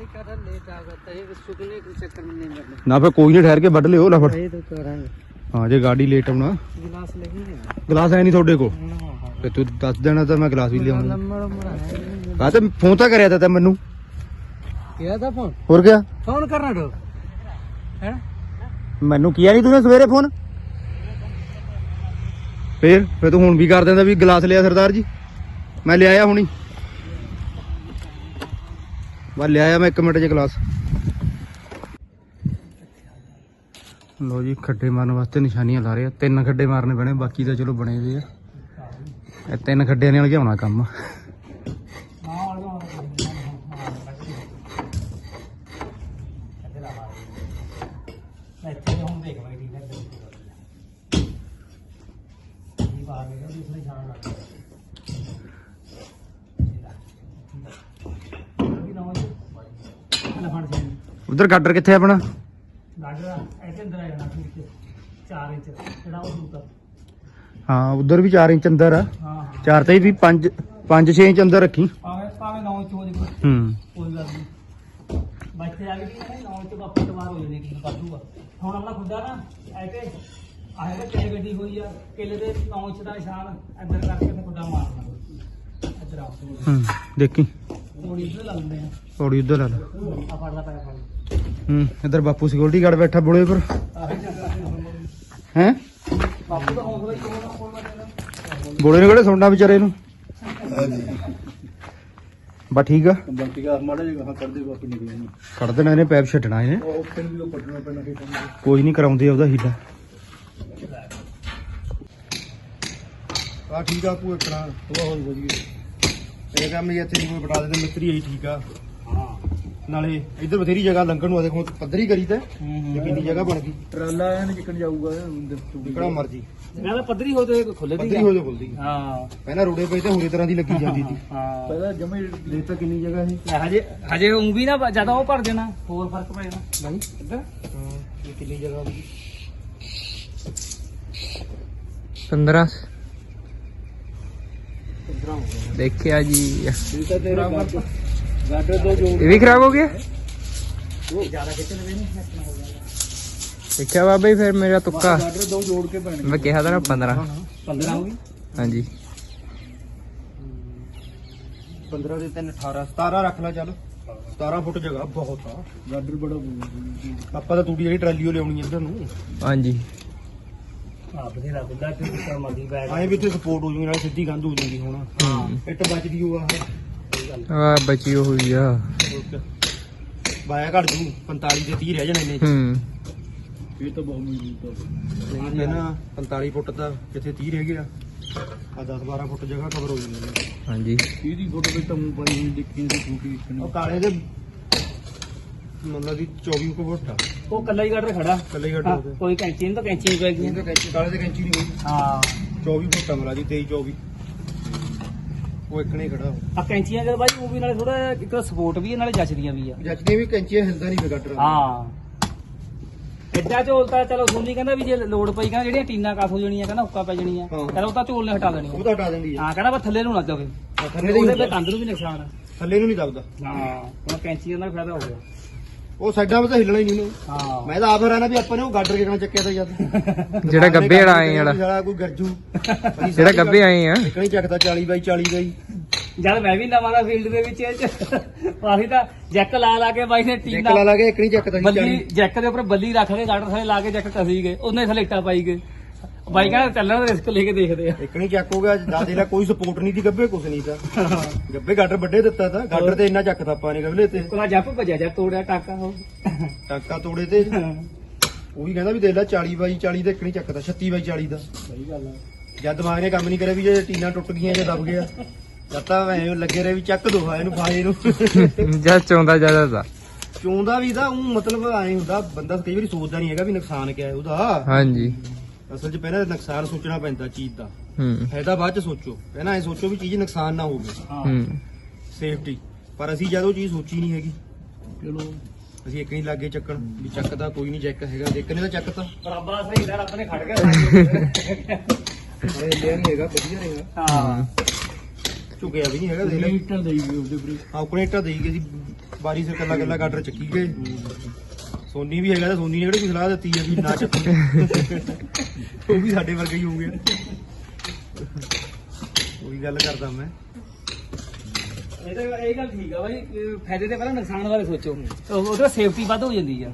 गाड़ी का लेट आ जाता है सुखने के चक्कर में नहीं लगना ਨਾ ਫੇ ਕੋਈ ਨਹੀਂ ਠਹਿਰ ਕੇ ਵੱਢ ਲਿਓ ਲਫੜ ये तो करेंगे ਹਾਂ ਜੇ ਗਾੜੀ ਲੇਟ ਆਉਣਾ गिलास लगेंगे ਗਲਾਸ ਹੈ ਨਹੀਂ ਤੁਹਾਡੇ ਕੋਲ ਤੇ ਤੂੰ ਦੱਸ ਦੇਣਾ ਤਾਂ ਮੈਂ ਗਲਾਸ ਵੀ ਲਿਆਉਂਗਾ नंबर उम्र है ਆ ਤੇ ਫੋਨ ਤਾਂ ਕਰਿਆ ਤਾ ਤੈਂ ਮੈਨੂੰ किया था फोन ਹੋਰ ਕਿਆ फोन करना तो है ਮੈਨੂੰ ਕੀਆ ਨਹੀਂ ਤੂੰ ਸਵੇਰੇ ਫੋਨ ਫੇਰ ਫੇਰ ਤੂੰ ਹੁਣ ਵੀ ਕਰ ਦਿੰਦਾ ਵੀ ਗਲਾਸ ਲਿਆ ਸਰਦਾਰ ਜੀ ਮੈਂ ਲਿਆਇਆ ਹੁਣੀ ਵਾ ਲਿਆਇਆ ਮੈਂ 1 ਮਿੰਟ 'ਚ ਗਲਾਸ। ਲੋ ਜੀ, ਖੱਡੇ ਮਾਰਨ ਵਾਸਤੇ ਨਿਸ਼ਾਨੀਆਂ ਲਾ ਰਹੇ ਆ। ਤਿੰਨ ਖੱਡੇ ਮਾਰਨੇ ਪੈਣੇ, ਬਾਕੀ ਤਾਂ ਚਲੋ ਬਣੇ ਹੋਏ ਆ। ਇਹ ਤਿੰਨ ਖੱਡਿਆਂ ਨਾਲ ਲਿਆਉਣਾ ਕੰਮ। ਬਾਹਰ ਨਿਕਲ ਦੂਸਰੀ ਛਾਂ ਲੱਗ ਵੀ ਨਾ ਹੋਏ ਨਾ ਫੜ ਜਾਣੀ ਉਧਰ ਗਾਡਰ ਕਿੱਥੇ ਆ ਆਪਣਾ? ਗਾਡਰ ਐਸੇ ਅੰਦਰ ਆ ਜਾਣਾ ਠੀਕ 4 ਇੰਚ ਜਿਹੜਾ ਉਹ ਦੂਤਾ ਹਾਂ ਉਧਰ ਵੀ 4 ਇੰਚ ਅੰਦਰ ਆ। ਹਾਂ 4 ਤੇ ਵੀ 5 5 6 ਇੰਚ ਅੰਦਰ ਰੱਖੀ। ਭਾਵੇਂ ਭਾਵੇਂ 9 ਇੰਚ ਹੋ ਜੇ ਕੋਈ। ਹੂੰ। ਕੋਈ ਗੱਲ ਨਹੀਂ। ਬੱਚੇ ਆ ਗਏ ਕਿ 9 ਇੰਚ ਬਾਪੂ ਤਵਾਰ ਹੋ ਜਾਣੇ ਕੀ ਕਰ ਦੂਗਾ। ਹੁਣ ਆਪਣਾ ਖੁੱਡਾ ਨਾ ਐ ਤੇ ਆਏ ਤਾਂ ਕਿਹੜੀ ਗੱਡੀ ਹੋਈ ਆ ਕਿਲੇ ਦੇ 9 ਇੰਚ ਦਾ ਨਿਸ਼ਾਨ ਇੱਧਰ ਕਰਕੇ ਤੇ ਖੁੱਡਾ ਮਾਰਨਾ ਇੱਧਰ ਹੂੰ ਦੇਖੀ। ਥੋੜੀ ਇੱਧਰ ਲਾ ਲੈਂਦੇ ਆ। ਥੋੜੀ ਉਧਰ ਲਾ ਲਾ। ਆ ਫੜ ਹੂੰ, ਇੱਧਰ ਬਾਪੂ ਸਿਕਿਉਰਿਟੀ ਗਾਰਡ ਬੈਠਾ ਬੋਲੇ ਪਰ ਹੈ? ਬੋਲੇ ਨੇ ਕਿਹੜੇ ਸੁਣਨਾ ਵਿਚਾਰੇ ਨੂੰ? ਬਾ ਠੀਕ ਆ। ਬਾਕੀ ਆ ਮਾੜਾ ਜਿਹਾ ਕਹਾ ਕਰਦੇ ਬਾਕੀ ਨਹੀਂ ਗਏ ਕੱਢ ਦੇਣਾ ਇਹਨੇ, ਪੈਪ ਛੱਡਣਾ ਇਹਨੇ। ਉਹ ਉੱਥੇ ਵੀ ਉਹ ਪਟਣਾ ਪੈਣਾ ਕਿ ਕੋਈ ਨਹੀਂ ਕਰਾਉਂਦੇ ਉਹਦਾ ਹੀਲਾ। ਆ ਠੀਕ ਆ ਭੂ ਇਕਣਾ ਉਹ ਹੋਰ ਵਧੀਆ। ਇਹ ਕੰਮ ਹੀ ਇੱਥੇ ਕੋਈ ਬਟਾ ਦੇ ਮਿੱਤਰੀ ਇਹੀ ਠੀਕ ਆ। ਨਾਲੇ ਇੱਧਰ ਬਥੇਰੀ ਜਗ੍ਹਾ ਲੰਘਣ ਨੂੰ ਆ ਦੇਖੋ ਪੱਧਰੀ ਕਰੀ ਤੇ ਯਕੀਨੀ ਜਗ੍ਹਾ ਬਣ ਗਈ। ਟਰਾਲਾ ਐਨ ਜਿੱਕਣ ਜਾਊਗਾ ਜਿਕੜਾ ਮਰਜ਼ੀ। ਮੈਂ ਤਾਂ ਪੱਧਰੀ ਹੋ ਤੇ ਖੁੱਲੇ ਦੀ ਪੱਧਰੀ ਹੋ ਜਾ ਖੁੱਲਦੀ ਹਾਂ। ਪਹਿਲਾਂ ਰੋੜੇ ਪਏ ਤੇ ਹੋਰੇ ਤਰ੍ਹਾਂ ਦੀ ਲੱਗੀ ਜਾਂਦੀ ਸੀ। ਹਾਂ ਪਹਿਲਾਂ ਜਮੇ ਦੇਖ ਤਾਂ ਕਿੰਨੀ ਜਗ੍ਹਾ ਲੈ ਹਜੇ ਹਜੇ ਉਂ ਵੀ ਨਾ ਜ਼ਿਆਦਾ ਉਹ ਭਰ ਦੇਣਾ। ਹੋਰ ਫ਼ਰਕ ਪੈ ਜਾਣਾ। ਨਹੀਂ। ਇੱਧਰ। ਹਾਂ ਇਹ ਕਿੰਨੀ ਜਗ੍ਹਾ ਹੋਊਗੀ 15 15 ਹੋ ਗਿਆ ਦੇਖਿਆ ਜੀ। ਇਹ ਤਾਂ ਤੇਰਾ ਗਾਡਰ ਦੋ ਜੋੜ ਇਹ ਵੀ ਖਰਾਬ ਹੋ ਗਿਆ? ਜ਼ਿਆਦਾ ਖਿੱਚ ਲਵੇ ਨਹੀਂ ਦੇਖਿਆ ਬਾਬਾ ਜੀ ਫਿਰ ਮੇਰਾ ਤੁੱਕਾ। ਗਾਡਰ ਦੋ ਜੋੜ ਕੇ ਪੈਣੇ ਮੈਂ ਕਿਹਾ ਤਾਂ ਨਾ 15 15 ਹੋ। ਗਈ? ਹਾਂਜੀ। 15 ਦੇ 3 18 17 ਰੱਖ ਲੈ ਚੱਲ। 17 ਫੁੱਟ ਜਗ੍ਹਾ ਬਹੁਤ ਆ। ਗਾਡਰ ਬੜਾ ਬੋਲਦਾ ਆਪਾਂ ਤਾਂ ਤੂੜੀ ਵਾਲੀ ਟਰਾਲੀ ਓ ਲਿਆਉਣੀ ਇੱਧਰ ਨੂੰ। ਹਾਂਜੀ। ਆ ਬਥੇਰਾ ਖੁੱਲਾ ਤੇ ਉੱਪਰ ਮਰਦੀ ਬੈਗ ਐਂ ਵੀ ਇੱਥੇ ਸਪੋਰਟ ਹੋ ਜੂਗੀ ਨਾਲ ਸਿੱਧੀ ਕੰਧ ਹੋ ਜੂਗੀ ਹੁਣ। ਹੂੰ। ਇੱਟ ਬਚਦੀ ਉਹ ਆ। ਆ ਬਚੀ ਹੋਈ ਆ। ਬਾਇਆ ਘੜ ਜੂ 45 ਦੇ 30 ਰਹਿ ਜਾਣੇ ਨੇ। ਹੂੰ। ਇਹ ਤਾਂ ਬਹੁਤ ਮਜ਼ਬੂਤ ਆ। ਇਹ ਨਾ 45 ਫੁੱਟ ਦਾ ਜਿੱਥੇ 30 ਰਹਿ ਗਿਆ। ਆ 10 12 ਫੁੱਟ ਜਗ੍ਹਾ ਕਵਰ ਹੋ ਜਾਂਦੀ ਹੈ। ਹਾਂਜੀ। ਇਹਦੀ ਫੋਟੋ ਵਿੱਚ ਤਾਂ ਮੂੰਹ ਪਾਈ ਹੋਈ ਦੇਖੀ ਸੀ ਛੋਟੀ ਉਹ ਕਾਲੇ ਦੇ ਮਤਲਬ ਦੀ 24 ਕੁ ਫੁੱਟ ਆ। ਉਹ ਕੱਲਾ ਹੀ ਗਾਡਰ ਖੜਾ। ਕੱਲੇ ਹੀ ਗਏ ਕੋਈ ਕੈਂਚੀ ਨਹੀਂ ਤਾਂ ਕੈਂਚੀ ਨਹੀਂ ਪੈ ਗਈ ਇਹ ਤਾਂ ਕੈਂਚੀ ਕਾਲੇ ਦੇ ਕੈਂਚੀ ਨਹੀਂ ਹੋਈ। ਹਾਂ। 24 ਫੁੱਟ ਆ ਮਤਲਬ ਦੀ 23 24 ਉਹ ਇੱਕਣੇ ਖੜਾ ਹੋ ਆ ਕੈਂਚੀਆਂ ਜਦ ਬਾਈ ਉਹ ਵੀ ਨਾਲੇ ਥੋੜਾ ਇੱਕ ਸਪੋਰਟ ਵੀ ਹੈ ਨਾਲੇ ਜੱਚਦੀਆਂ ਵੀ ਆ। ਜੱਜਦੇ ਵੀ ਕੈਂਚੀਆਂ ਹਿਲਦਾ ਨਹੀਂ ਫੇ ਗੱਟਰ। ਹਾਂ। ਐਡਾ ਝੋਲਤਾ ਚਲੋ ਸੋਨੀ ਕਹਿੰਦਾ ਵੀ ਜੇ ਲੋਡ ਪਈ ਕਹਿੰਦਾ ਜਿਹੜੀਆਂ ਟੀਨਾਂ ਕੱਸ ਹੋ ਜਾਣੀਆਂ ਕਹਿੰਦਾ ਉੱਕਾ ਪੈ ਜਾਣੀਆਂ। ਹਾਂ। ਉਹ ਤਾਂ ਝੋਲ ਨੇ ਹਟਾ ਉਹ ਤਾਂ ਹਟਾ ਦਿੰਦੀ ਆ। ਹਾਂ ਕਹਿੰਦਾ ਬਸ ਥੱਲੇ ਨੂੰ ਨਾ ਜਾਵੇ। ਥੱਲੇ ਉਹਦੇ ਦੇ ਤੇ ਕੰਧ ਨੂੰ ਵੀ ਨੁਕਸਾਨ ਆ। ਥੱਲੇ ਨੂੰ ਨਹੀਂ ਦਬਦਾ ਹਾਂ ਹੁਣ ਕੈਂਚੀ ਦਾ ਫਾਇਦਾ ਹੋ ਗਿਆ। ਉਹ ਸਾਈਡਾਂ 'ਤੇ ਤਾਂ ਹਿੱਲਣਾ ਹੀ ਨਹੀਂ ਉਹਨੇ। ਹਾਂ। ਮੈਂ ਤਾਂ ਆਪ ਹੈਰਾਨ ਆ ਵੀ ਆਪਾਂ ਨੇ ਉਹ ਗਾਡਰ ਕਿਹਨਾਂ ਚੱਕਿਆ ਤਾਂ ਜਦ [LAUGHS] ਜਿਹੜਾ ਗੱਬੇ ਵਾਲਾ ਆਏ ਵਾਲਾ ਕੋਈ ਗਰਜੂ। ਜਿਹੜਾ ਗੱਬੇ ਆਏ ਆ। ਇਕਣੀ ਚੱਕਦਾ 40 ਬਾਈ 40 ਦਾ ਹੀ ਜਦ ਮੈਂ ਵੀ ਨਵਾਂ ਦਾ ਫੀਲਡ ਦੇ ਵਿੱਚ ਇਹ ਚ ਤਾਂ ਜੈਕ ਲਾ ਲਾ ਕੇ ਬਾਈ ਨੇ ਇੱਕ ਟੀਨਾ ਲਾ ਲਾ ਕੇ ਇਕਣੀ ਚੱਕਦਾ ਸੀ ਬੱਲੀ 40 ਜੈਕ ਦੇ ਉੱਪਰ ਬੱਲੀ ਰੱਖ ਕੇ ਗਾਡਰ ਥੱਲੇ ਲਾ ਕੇ ਜੈਕ ਕਸੀ ਗਏ ਉਹਨੇ ਥੱਲੇ ਇੱਟਾਂ ਪਾਈ ਗਏ। ਬਾਈ ਕਹਿੰਦਾ ਚੱਲਣ ਦਾ ਰਿਸਕ ਲੈ ਕੇ ਦੇਖਦੇ ਆ। ਇਕਣੀ ਚੱਕ ਹੋ ਗਿਆ ਦਾਦੇ ਦਾ ਕੋਈ ਸਪੋਰਟ ਨਹੀਂ ਦੀ ਗੱਬੇ ਕੁਛ ਨਹੀਂ ਤਾਂ। ਗੱਬੇ ਗਾਡਰ ਵੱਡੇ ਦਿੱਤਾ ਤਾਂ ਗਾਡਰ ਤੇ ਇੰਨਾ ਚੱਕਦਾ ਆਪਾਂ ਨੇ ਗਵਲੇ ਤੇ। ਕੋਲਾ ਜੱਪ ਭਜਿਆ ਜਾ ਤੋੜਿਆ ਟਾਕਾ ਉਹ। ਟਾਕਾ ਤੋੜੇ ਤੇ। ਉਹ ਵੀ ਕਹਿੰਦਾ ਵੀ ਦੇਖ ਲੈ 40 ਬਾਈ 40 ਤੇ ਇਕਣੀ ਚੱਕਦਾ 36 ਬਾਈ 40 ਦਾ। ਸਹੀ ਗੱਲ ਆ। ਜਦ ਦਿਮਾਗ ਨੇ ਕੰਮ ਨਹੀਂ ਕਰਿਆ ਵੀ ਜੇ ਟੀਨਾ ਟੁੱਟ ਗਈਆਂ ਜਾਂ ਦਬ ਗਿਆ। ਜਦ ਤਾਂ ਐਂ ਲੱਗੇ ਰਹੇ ਵੀ ਚੱਕ ਦੋ ਹਾਂ ਇਹਨੂੰ ਫਾਏ ਨੂੰ। ਜਾਂ ਚੌਂਦਾ ਜ਼ਿਆਦਾ ਦਾ ਚੋਂਦਾ ਵੀ ਤਾਂ ਉਹ ਮਤਲਬ ਐਂ ਹੁੰਦਾ ਬੰਦਾ ਕਈ ਵਾਰੀ ਸੋਚਦਾ ਨਹੀਂ ਹੈਗਾ ਵੀ ਨੁਕਸਾਨ ਕਿਆ ਹੈ ਉਹਦਾ। ਹਾਂਜੀ। ਅਸਲ 'ਚ ਪਹਿਲਾਂ ਨੁਕਸਾਨ ਸੋਚਣਾ ਪੈਂਦਾ ਚੀਜ਼ ਦਾ। ਹੂੰ। ਫਾਇਦਾ ਬਾਅਦ 'ਚ ਸੋਚੋ। ਪਹਿਲਾਂ ਐ ਸੋਚੋ ਵੀ ਚੀਜ਼ ਨੁਕਸਾਨ ਨਾ ਹੋਵੇ। ਹਾਂ। ਹੂੰ। ਸੇਫਟੀ। ਪਰ ਅਸੀਂ ਜਦ ਚੀਜ਼ ਸੋਚੀ ਨਹੀਂ ਹੈਗੀ। ਚਲੋ। ਅਸੀਂ ਇੱਕ ਨਹੀਂ ਲੱਗੇ ਚੱਕਣ। ਵੀ ਚੱਕਦਾ ਕੋਈ ਨਹੀਂ ਚੈੱਕ ਹੈਗਾ। ਦੇਖਣੇ ਤਾਂ ਚੱਕਤਾ ਬਰਾਬਰ ਸਹੀ ਦਾ ਰੱਬ ਨੇ ਖੜ ਗਿਆ। ਪਰ ਲਿਆ ਨਹੀਂ ਹੈਗਾ ਵਧੀਆ ਰਹੇਗਾ ਹਾਂ। ਝੁਕਿਆ ਵੀ ਨਹੀਂ ਹੈਗਾ ਦੇਖ ਲੈ। ਲੀਟਰ ਦੇਈ ਗਏ ਉਹਦੇ ਆਪਣੇ ਇੱਟਾਂ ਦੇਈ ਗਏ ਸੀ। ਬਾਰੀ ਸਿਰ ਕੱਲਾ ਕੱਲਾ ਗਾਡਰ ਚੱਕੀ ਗਏ। ਸੋਨੀ ਵੀ ਹੈਗਾ ਤਾਂ ਸੋਨੀ ਨੇ ਕਿਹੜੀ ਕੋਈ ਸਲਾਹ ਦਿੱਤੀ ਹੈ ਵੀ ਨਾ? ਚੱਕੋ ਉਹ ਵੀ ਸਾਡੇ ਵਰਗਾ ਹੀ ਹੋ ਗਿਆ ਉਹੀ ਗੱਲ ਕਰਦਾ ਮੈਂ। ਇਹ ਤਾਂ ਇਹ ਗੱਲ ਠੀਕ ਆ ਬਾਈ ਫਾਇਦੇ ਤੇ ਪਹਿਲਾਂ ਨੁਕਸਾਨ ਬਾਰੇ ਸੋਚੋ। ਉਹ- ਉਹਦੇ ਸੇਫਟੀ ਵੱਧ ਹੋ ਜਾਂਦੀ ਆ।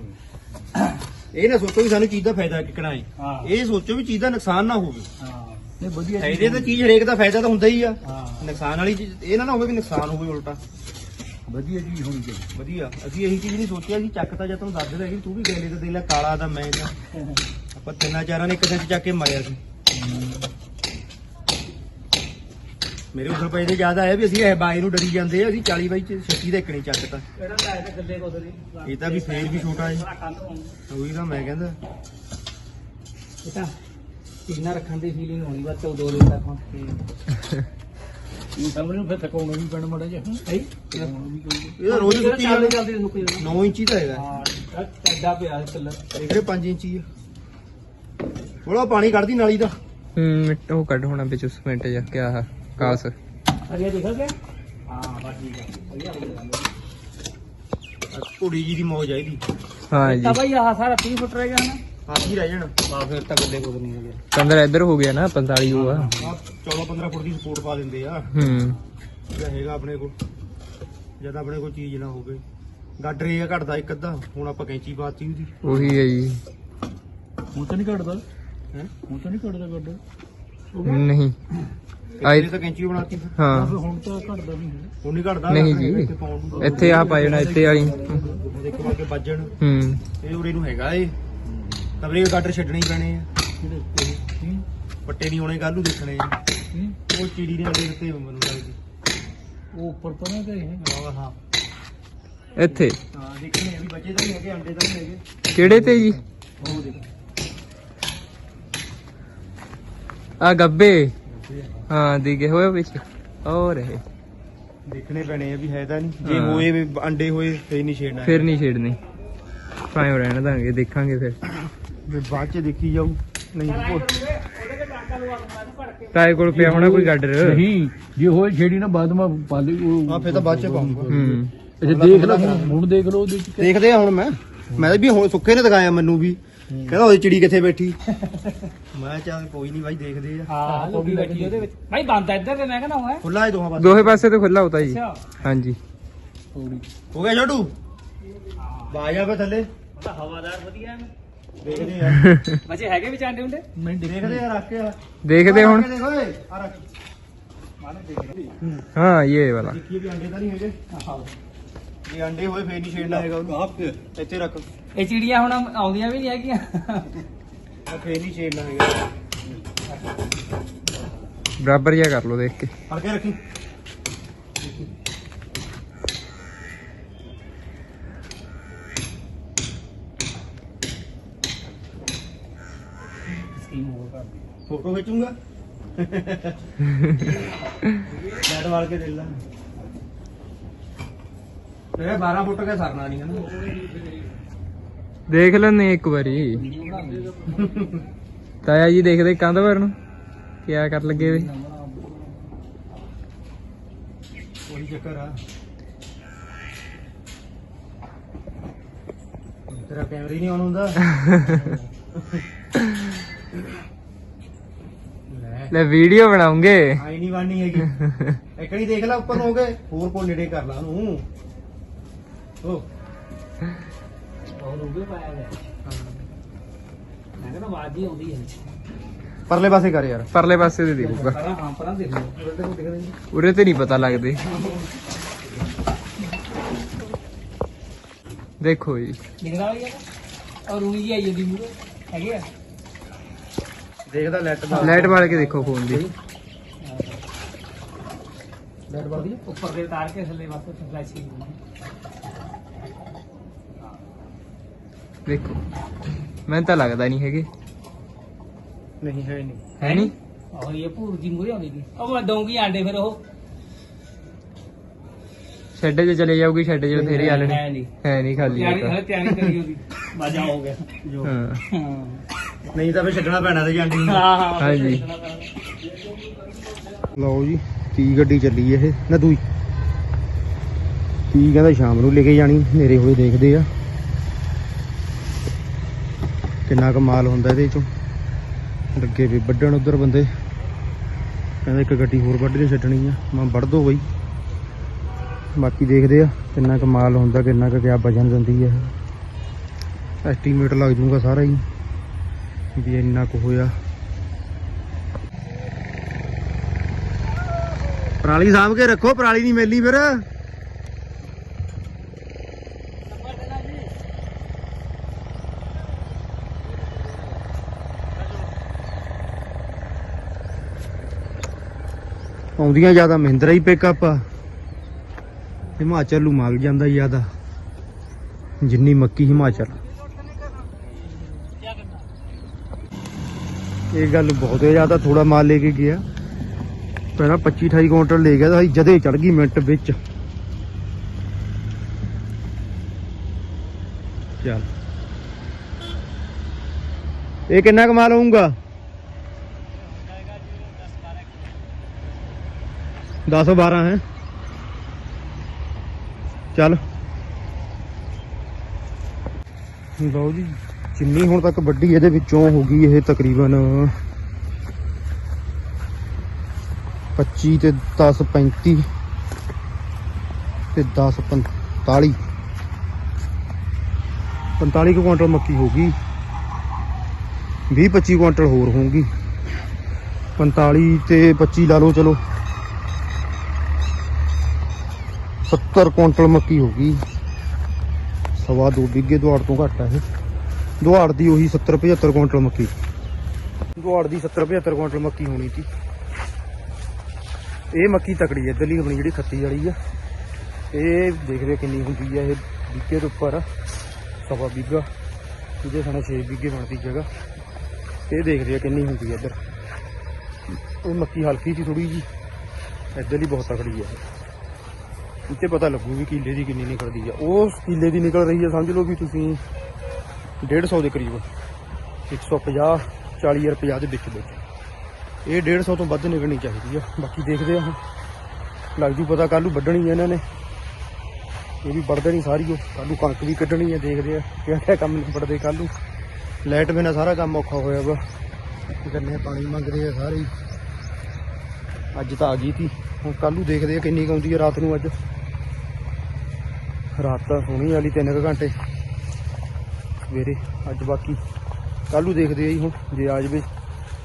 ਇਹ ਨਾ ਸੋਚੋ ਵੀ ਸਾਨੂੰ ਚੀਜ਼ ਦਾ ਫਾਇਦਾ ਕਿਕਣਾ ਹੈ ਹਾਂ। ਇਹ ਸੋਚੋ ਵੀ ਚੀਜ਼ ਦਾ ਨੁਕਸਾਨ ਨਾ ਹੋਵੇ। ਹਾਂ। ਇਹ ਵਧੀਆ ਫਾਇਦੇ ਤਾਂ ਚੀਜ਼ ਹਰੇਕ ਦਾ ਫਾਇਦਾ ਤਾਂ ਹੁੰਦਾ ਹੀ ਆ। ਹਾਂ। ਨੁਕਸਾਨ ਵਾਲੀ ਚੀਜ਼ ਇਹ ਨਾ ਨਾ ਹੋਵੇ ਵੀ ਨੁਕਸਾਨ ਹੋਵੇ ਉਲਟਾ। ਵਧੀਆ ਜੀ ਹੋਣੀ ਚਾਹੀਦੀ। ਵਧੀਆ। ਅਸੀਂ ਇਹੀ ਚੀਜ਼ ਨਹੀਂ ਸੋਚਿਆ ਸੀ ਚੱਕ ਤਾਂ ਜਦ ਤੈਨੂੰ ਦੱਸ ਰਿਹਾ ਕਿ ਤੂੰ ਵੀ ਗੈਲੇ ਤੇ ਦੇ ਲੈ ਕਾਲਾ ਦਾ ਮੈਂ ਦਾ ਆਪਾਂ ਤਿੰਨਾਂ ਚਾਰਾਂ ਨੇ ਇੱਕ ਦਿਨ ਚ ਚੱਕ ਕੇ ਮਾਰਿਆ ਸੀ। ਮੇਰੇ ਉਧਰ ਪਏ ਦੇ ਜ਼ਿਆਦਾ ਆਇਆ ਵੀ ਅਸੀਂ ਇਹ ਬਾਈ ਨੂੰ ਡਰੀ ਜਾਂਦੇ ਆ ਅਸੀਂ 40 ਬਾਈ ਚ ਛੱਤੀ ਦਾ ਇੱਕ ਨਹੀਂ ਚੱਕਤਾ ਕਿਹੜਾ ਲਾਇਆ ਤੇ ਗੱਲੇ ਦੀ ਇਹ ਤਾਂ ਵੀ ਫੇਰ ਵੀ ਛੋਟਾ ਹੈ। ਉਹੀ ਤਾਂ ਮੈਂ ਕਹਿੰਦਾ। ਇਹ ਤਾਂ ਇਹਨਾਂ ਰੱਖਣ ਦੀ ਫੀਲਿੰਗ ਹੋਣੀ ਬਸ ਉਹ ਦੋ ਦਿਨ ਤੱਕ ਸਾਹਮਣੇ ਨੂੰ ਫਿਰ ਤਕਾਉਣਾ ਵੀ ਪੈਣਾ ਮੜਾ ਜਿਹਾ। ਹੈ। ਇਹ ਤਾਂ ਰੋਜ਼ ਸੁੱਕੀ ਚੱਲਦੇ ਜਾਂਦੇ ਚੱਲਦੇ ਸੁੱਕ ਜਾਣਾ 9 ਇੰਚੀ ਦਾ ਹੈਗਾ। ਹਾਂ ਚੱਡਾ ਪਿਆ ਚੱਲ। ਇਹ ਕਿਹੜੇ 5 ਇੰਚੀ ਆ? ਥੋੜਾ ਪਾਣੀ ਕੱਢਦੀ ਨਾਲੀ ਦਾ। ਹੂੰ ਉਹ ਕੱਢ ਹੋਣਾ ਵਿੱਚ ਸਿਮੈਂਟ ਜਾਂ ਕਿਆ ਆ ਕਾਸ। ਅਰੇ ਦੇਖ ਗਿਆ ਹਾਂ ਬਸ ਠੀਕ ਹੈ ਵਧੀਆ ਹੋ ਗਿਆ। ਕੁੜੀ ਜੀ ਦੀ ਮੌਜ ਆ ਇਹਦੀ। ਹਾਂ ਜੀ। ਤਾਂ ਭਾਈ ਆਹ ਸਾਰਾ 30 ਫੁੱਟ ਰਹਿ ਗਿਆ ਨਾ। ਆਪ ਹੀ ਰਹਿ ਜਾਣਾ। ਬਾ ਫਿਰ ਤਾਂ ਗੱਲੇ ਕੋਲ ਨਹੀਂ ਹੈਗੇ। 15 ਇੱਧਰ ਹੋ ਗਿਆ ਨਾ 45 ਉਹ ਆ ਆ 14 15 ਫੁੱਟ ਦੀ ਸਪੋਰਟ ਪਾ ਦਿੰਦੇ ਆ। ਹੂੰ। ਜਿਹੜਾ ਹੈਗਾ ਆਪਣੇ ਕੋਲ ਜਦ ਆਪਣੇ ਕੋਲ ਚੀਜ਼ ਨਾ ਹੋਵੇ। ਗੱਡ ਰੇ ਆ ਘਟਦਾ ਇੱਕ ਅੱਧਾ ਹੁਣ ਆਪਾਂ ਕੈਂਚੀ ਪਾਤੀ ਉਹਦੀ। ਉਹੀ ਹੈ ਜੀ। ਹੁਣ ਤਾਂ ਨਹੀਂ ਘਟਦਾ? ਹੈ? ਹੁਣ ਤਾਂ ਨਹੀਂ ਘਟਦਾ ਗੱਡ? ਨਹੀਂ। ਇਹਨੇ ਤਾਂ ਕੈਂਚੀ ਬਣਾਤੀ ਹਾਂ। ਹੁਣ ਤਾਂ ਘਟਦਾ ਨਹੀਂ। ਹੁਣ ਨਹੀਂ ਘਟਦਾ। ਨਹੀਂ ਜੀ। ਇੱਥੇ ਆ ਪਾ ਜਾਣਾ ਇੱਥੇ ਵਾਲੀ ਦੇਖੋ ਬਾਕੀ ਵੱਜਣ। ਹੂੰ। ਇਹ ਉਰੇ ਨੂੰ ਹੈਗਾ ਏ। ਤਬਰੇ ਗਾਡਰ ਛੱਡਣੇ ਹੀ ਪੈਣੇ ਆ। ਹੂੰ ਪੱਟੇ ਨਹੀਂ ਹੋਣੇ ਕੱਲ ਨੂੰ ਦੇਖਣੇ ਆ। ਹੂੰ ਉਹ ਚਿੜੀ ਨੇ ਅੱਗੇ ਦਿੱਤੇ ਮੈਨੂੰ ਲੱਗਦੀ। ਉਹ ਉੱਪਰ ਤਾਂ ਨਾ ਗਏ ਹੈ ਹਾਂ ਹਾਂ। ਇੱਥੇ? ਹਾਂ ਦੇਖਣੇ ਆ ਵੀ ਬੱਚੇ ਤਾਂ ਨਹੀਂ ਹੈਗੇ ਅੰਡੇ ਤਾਂ ਨਹੀਂ ਹੈਗੇ। ਕਿਹੜੇ ਤੇ ਜੀ? ਉਹ ਦੇਖ। ਆ ਗੱਬੇ। ਹਾਂ ਦਿਗੇ ਹੋਏ ਵਿੱਚ। ਹੋ ਰਹੇ। ਦੇਖਣੇ ਪੈਣੇ ਆ ਵੀ ਹੈ ਤਾਂ ਨਹੀਂ। ਜੇ ਹਾਂ। ਹੋਏ ਵੀ ਅੰਡੇ ਹੋਏ ਫੇਰ ਨਹੀਂ ਛੇੜਨਾ ਫਿਰ ਨਹੀਂ ਛੇੜਨੀ। ਭਾਵੇਂ ਰਹਿਣ ਦਾਂਗੇ ਦੇਖਾਂਗੇ ਫਿਰ। ਵੀ ਬਾਅਦ ਚ ਦੇਖੀ ਜਾਊ। ਨਹੀਂ ਤਾਏ ਕੋਲ ਪਿਆ ਹੋਣਾ ਕੋਈ ਗਾਡਰ ਨਹੀਂ ਜੇ ਹੋਏ ਛੇੜੀ ਨਾ ਬਾਅਦ ਮਾ ਪਾਲੀ ਉਹ ਹਾਂ, ਫਿਰ ਤਾਂ ਬਾਅਦ ਚ ਪਾਊਂਗਾ। ਹੂੰ। ਅੱਛਾ ਦੇਖ ਲੈ ਹੁਣ ਦੇਖ ਲਓ ਉਹਦੇ ਚ ਦੇਖਦੇ ਆ ਹੁਣ ਮੈਂ। ਮੈਂ ਵੀ ਹੁਣ ਸੁੱਕੇ ਨੇ ਦਿਖਾਇਆ ਮੈਨੂੰ ਵੀ। ਕਹਿੰਦਾ ਉਹਦੀ ਚਿੜੀ ਕਿੱਥੇ ਬੈਠੀ? ਮੈਂ ਚੱਲ ਕੋਈ ਨਹੀਂ ਬਾਈ ਦੇਖਦੇ ਆ। ਹਾਂ ਲੋਕੀ ਬੈਠੀ ਉਹਦੇ ਵਿੱਚ। ਭਾਈ ਬੰਦ ਆ ਇੱਧਰ ਤੇ ਮੈਂ ਕਹਿੰਦਾ ਹੋਇਆ ਖੁੱਲਾ ਹੈ ਦੋਹਾਂ ਪਾਸੇ। ਦੋਹੇ ਪਾਸੇ ਤੇ ਖੁੱਲਾ ਹੋਤਾ ਜੀ। ਹਾਂਜੀ। ਹੋ ਗਿਆ ਛੋਟੂ? ਬਾਜ ਆ ਥੱਲੇ। ਹਵਾਦਾਰ ਵਧੀਆ ਹੈ ਦੇਖਦੇ ਆ। ਬੱਚੇ ਹੈਗੇ ਵਿੱਚ ਆਂਡੇ ਹੁੰਦੇ? ਨਹੀਂ ਦੇਖਦੇ ਆ ਰੱਖ ਕੇ ਆ। ਦੇਖਦੇ ਹੁਣ। ਦੇਖ ਓਏ ਆ ਰੱਖ। ਮਾਨੂੰ ਦੇਖ ਹਾਂ ਇਹ ਵਾਲਾ। ਦੇਖੀਏ ਵੀ ਅੰਡੇ ਤਾਂ ਨਹੀਂ ਹੈਗੇ। ਜੇ ਅੰਡੇ ਹੋਏ ਫੇਰ ਨਹੀਂ ਛੇੜਨਾ। ਹੈਗਾ ਉਹਨੂੰ। ਇੱਥੇ ਰੱਖ। ਇਹ ਚਿੜੀਆਂ ਹੁਣ ਆਉਂਦੀਆਂ ਵੀ ਨਹੀਂ ਹੈਗੀਆਂ। ਫੇਰ ਨਹੀਂ ਛੇੜਨਾ ਹੈਗਾ। ਬਰਾਬਰ ਜਿਹਾ ਕਰ ਲਓ ਦੇਖ ਕੇ। ਫੜ ਕੇ ਰੱਖੀ ਸਕੀਮ ਹੋਰ ਕਰ ਦੀ ਫੋਟੋ ਖਿੱਚੂੰਗਾ। [LAUGHS] ਲੈਟ ਵਾਲ ਕੇ ਦੇ ਲਾ। ਤੇਰੇ 12 ਫੁੱਟ ਕੇ ਸਰਨਾ ਨਹੀਂ ਦੇਖ ਲੈਣੇ ਇੱਕ ਵਾਰੀ। ਤਾਇਆ ਜੀ ਦੇਖਦੇ ਕੰਧ ਪਰ ਨੂੰ ਕਿਆ ਕਰ ਲੱਗੇ ਵੇ? ਉਹੀ ਚੱਕਰ ਆ। ਤੇਰਾ ਕੈਮਰਾ ਹੀ ਨਹੀਂ ਆਨ ਹੁੰਦਾ। [LAUGHS] ਲੈ ਵੀਡੀਓ ਬਣਾਉਂਗੇ। ਆਈ ਨਹੀਂ ਵਾਣੀ ਹੈਗੀ। ਇੱਕ ਨਹੀਂ ਦੇਖ ਲੈ ਉੱਪਰ ਨੂੰ ਹੋ ਗਏ। ਹੋਰ ਕੋਲ ਨੇੜੇ ਕਰ ਲਾ ਉਹਨੂੰ। ਉਹ ਬਹੁਤ ਰੁਗੇ ਪਾਇਆ ਹੋਇਆ। ਮੈਂ ਕਹਿੰਦਾ ਆਵਾਜ਼ ਹੀ ਆਉਂਦੀ ਹੈ। ਪਰਲੇ ਪਾਸੇ ਕਰ ਯਾਰ। ਪਰਲੇ ਪਾਸੇ ਤੇ ਦੇਖੂਗਾ। ਪਰਾਂ ਹਾਂ ਪਰਾਂ ਦੇਖ ਲਓ। ਉਹਦੇ ਕੋਲ ਦਿਖਦੇ ਨਹੀਂ। ਉਰੇ ਤੇ ਨਹੀਂ ਪਤਾ ਲੱਗਦੇ। ਦੇਖੋ ਜੀ। ਦਿਖਦਾ ਵਾਲੀ ਹੈ ਔਰ ਰੂਣੀ ਜੀ ਆਈ ਜਾਂਦੀ ਮੂਰੇ ਹੈਗੇ ਆ। ਦੇਖਦਾ ਲੈਟ ਦਾ ਲਾਈਟ ਵਾਲ ਕੇ ਦੇਖੋ ਫੋਨ ਦੀ। ਲੈਟ ਵਾਲੀ ਉੱਪਰ ਦੇ ਉਤਾਰ ਕੇ ਥੱਲੇ ਵਾਪਸ ਫਲੈਸ਼ ਹੀ ਦੇਖੋ। ਮੈਨੂੰ ਤਾਂ ਲੱਗਦਾ ਨਹੀਂ ਹੈਗੇ। ਨਹੀਂ ਹੈ ਨਹੀਂ। ਹੈ ਨਹੀਂ? ਔਰ ਇਹ ਭੂਰ ਦੀ ਮੂਰੇ ਆਉਂਦੀ ਉਹ ਮੈਂ ਦਊਂਗੀ ਆਂਡੇ ਫਿਰ ਉਹ। ਸ਼ੈੱਡ 'ਚ ਚਲੇ ਜਾਊਗੀ ਸ਼ੈੱਡ 'ਚ ਫੇਰ ਹੀ ਆਲਣੀ ਹੈ ਨਹੀਂ। ਹੈ ਨਹੀਂ ਖਾਲੀ ਤਿਆਰੀ ਹੈ ਹਲੇ ਤਿਆਰੀ ਕਰੀ ਉਹਦੀ। ਮਜ਼ਾ ਹੋ ਗਿਆ। ਜੋ ਹਾਂ। ਹਾਂ। ਨਹੀਂ ਤਾਂ ਫੇ ਛੱਡਣਾ ਪੈਣਾ ਤੇ ਜਾਂਦੀ ਨੂੰ। ਹਾਂ ਹਾਂ ਹਾਂਜੀ। ਲਓ ਜੀ ਕੀ ਗੱਡੀ ਚੱਲੀ ਇਹ? ਨਾ ਦੂਈ ਕੀ ਕਹਿੰਦਾ ਸ਼ਾਮ ਨੂੰ ਲੈ ਕੇ ਜਾਣੀ ਨੇਰੇ ਹੋਏ ਦੇਖਦੇ ਆ। ਕਿੰਨਾ ਕੁ ਮਾਲ ਹੁੰਦਾ ਇਹਦੇ ਚੋਂ। ਲੱਗੇ ਵੀ ਵੱਢਣ ਉਧਰ ਬੰਦੇ। ਕਹਿੰਦਾ ਇੱਕ ਗੱਡੀ ਹੋਰ ਵੱਢ ਕੇ ਛੱਡਣੀ ਆ। ਮੈਂ ਵੱਢ ਦੋ ਬਈ। ਬਾਕੀ ਦੇਖਦੇ ਆ ਕਿੰਨਾ ਕੁ ਮਾਲ ਹੁੰਦਾ ਕਿੰਨਾ ਕੁ ਕਿਆ ਵਜਨ ਦਿੰਦੀ ਆ। ਐਸਟੀਮੇਟ ਲੱਗ ਜੂਗਾ ਸਾਰਾ ਹੀ। ਵੀ ਇੰਨਾ ਕੁ ਹੋਇਆ। ਪਰਾਲੀ ਸਾਂਭ ਕੇ ਰੱਖੋ, ਪਰਾਲੀ ਨਹੀਂ ਮੇਲੀ ਫਿਰ। ਆਉਂਦੀਆਂ ਜ਼ਿਆਦਾ ਮਹਿੰਦਰਾ ਹੀ ਪਿਕਅਪ ਆ। ਹਿਮਾਚਲ ਨੂੰ ਮਾਲ ਜਾਂਦਾ ਜ਼ਿਆਦਾ। ਜਿੰਨੀ ਮੱਕੀ ਹਿਮਾਚਲ। ਇਹ ਗੱਲ ਬਹੁਤ ਹੈ ਜ਼ਿਆਦਾ ਥੋੜਾ ਮਾਲ ਲੈ ਕੇ ਗਿਆ। ਪਹਿਲਾਂ 25 28 ਕੁਇੰਟਲ ਲੈ ਗਿਆ ਤਾਂ ਅਸੀਂ ਜਦੇ ਚੜ ਗਈ ਮਿੰਟ ਵਿੱਚ। ਚੱਲ। ਇਹ ਕਿੰਨਾ ਕਮਾ ਲਊਂਗਾ 10 12 ਹੈ? ਚੱਲ। ਲਓ ਜੀ। ਜਿੰਨੀ ਹੁਣ ਤੱਕ ਵੱਡੀ ਇਹਦੇ ਵਿੱਚੋਂ ਹੋ ਗਈ ਇਹ ਤਕਰੀਬਨ 25 ਤੇ 10 35 ਤੇ 10 45 45 ਕੁ ਕੁਇੰਟਲ ਮੱਕੀ ਹੋ ਗਈ। 20 25 ਕੁਇੰਟਲ ਹੋਰ ਹੋਊਗੀ। 45 ਤੇ 25 ਲਾ ਲਓ, ਚਲੋ। 70 ਕੁਇੰਟਲ ਮੱਕੀ ਹੋ ਗਈ। ਸਵਾ ਦੋ ਬਿੱਗੇ ਦੁਆੜ ਤੋਂ ਘੱਟ ਆ ਇਹ। ਦੁਹਾੜ ਦੀ ਉਹੀ 70 75 ਕੁਇੰਟਲ ਮੱਕੀ। ਦੁਹਾੜ ਦੀ 70 75 ਕੁਇੰਟਲ ਮੱਕੀ ਹੋਣੀ ਸੀ। ਇਹ ਮੱਕੀ ਤਕੜੀ ਹੈ ਇੱਧਰਲੀ ਆਪਣੀ ਜਿਹੜੀ ਖੱਤੀ ਵਾਲੀ ਆ। ਇਹ ਦੇਖਦੇ ਕਿੰਨੀ ਹੁੰਦੀ ਆ, ਇਹ ਬਿੱਗੇ ਦੇ ਉੱਪਰ ਸਵਾ ਬਿੱਗਾ। ਇਹਦੇ ਸਾਡਾ 6 ਬੀਗੇ ਬਣਦੀ ਜਗ੍ਹਾ। ਇਹ ਦੇਖਦੇ ਆ ਕਿੰਨੀ ਹੁੰਦੀ ਆ ਇੱਧਰ। ਉਹ ਮੱਕੀ ਹਲਕੀ ਸੀ ਥੋੜੀ ਜੀ ਇੱਧਰਲੀ ਬਹੁਤ ਤਕੜੀ ਆ। ਇੱਥੇ ਪਤਾ ਲੱਗੂ ਵੀ ਕਿੱਲੇ ਦੀ ਕਿੰਨੀ ਨਿਕਲਦੀ ਆ। ਉਹ ਕਿੱਲੇ ਦੀ ਨਿਕਲ ਰਹੀ ਆ, ਸਮਝ ਲਓ ਵੀ ਤੁਸੀਂ। 150 ਦੇ ਕਰੀਬ। 150 40 ਰੁਪਏ ਦੇ ਵਿੱਚ ਵਿੱਚ ਇਹ 150 ਤੋਂ ਵੱਧ ਨਿਕਲਣੀ ਚਾਹੀਦੀ ਆ। ਬਾਕੀ ਦੇਖਦੇ ਆ ਹੁਣ। ਲੱਗ ਜੂ ਪਤਾ ਕੱਲ ਨੂੰ ਵੱਢਣੀ ਆ ਇਹਨਾਂ ਨੇ। ਇਹ ਵੀ ਵੱਢਦੇ ਨਹੀਂ ਸਾਰੀ ਉਹ। ਕੱਲ ਨੂੰ ਕਣਕ ਵੀ ਕੱਢਣੀ ਆ, ਦੇਖਦੇ ਆ ਕਿਹੜਾ ਕਿਹੜਾ ਕੰਮ ਨਿਬੜਦੇ ਕੱਲ ਨੂੰ। ਲਾਈਟ ਬਿਨਾ ਸਾਰਾ ਕੰਮ ਔਖਾ ਹੋਇਆ ਵਾ। ਗੰਨੇ ਪਾਣੀ ਮੰਗਦੇ ਆ ਸਾਰੇ ਹੀ। ਅੱਜ ਤਾਂ ਆ ਗਈ ਤੀ ਹੁਣ ਕੱਲ ਨੂੰ ਦੇਖਦੇ ਆ ਕਿੰਨੀ ਕੁ ਆਉਂਦੀ ਆ ਰਾਤ ਨੂੰ ਅੱਜ। ਰਾਤ ਤਾਂ ਸੋਹਣੀ ਵਾਲੀ 3 ਘੰਟੇ। ਸਵੇਰੇ, ਅੱਜ ਬਾਕੀ ਕੱਲ ਦੇਖਦੇ ਆ ਜੀ ਹੁਣ, ਜੇ ਆ ਜਾਵੇ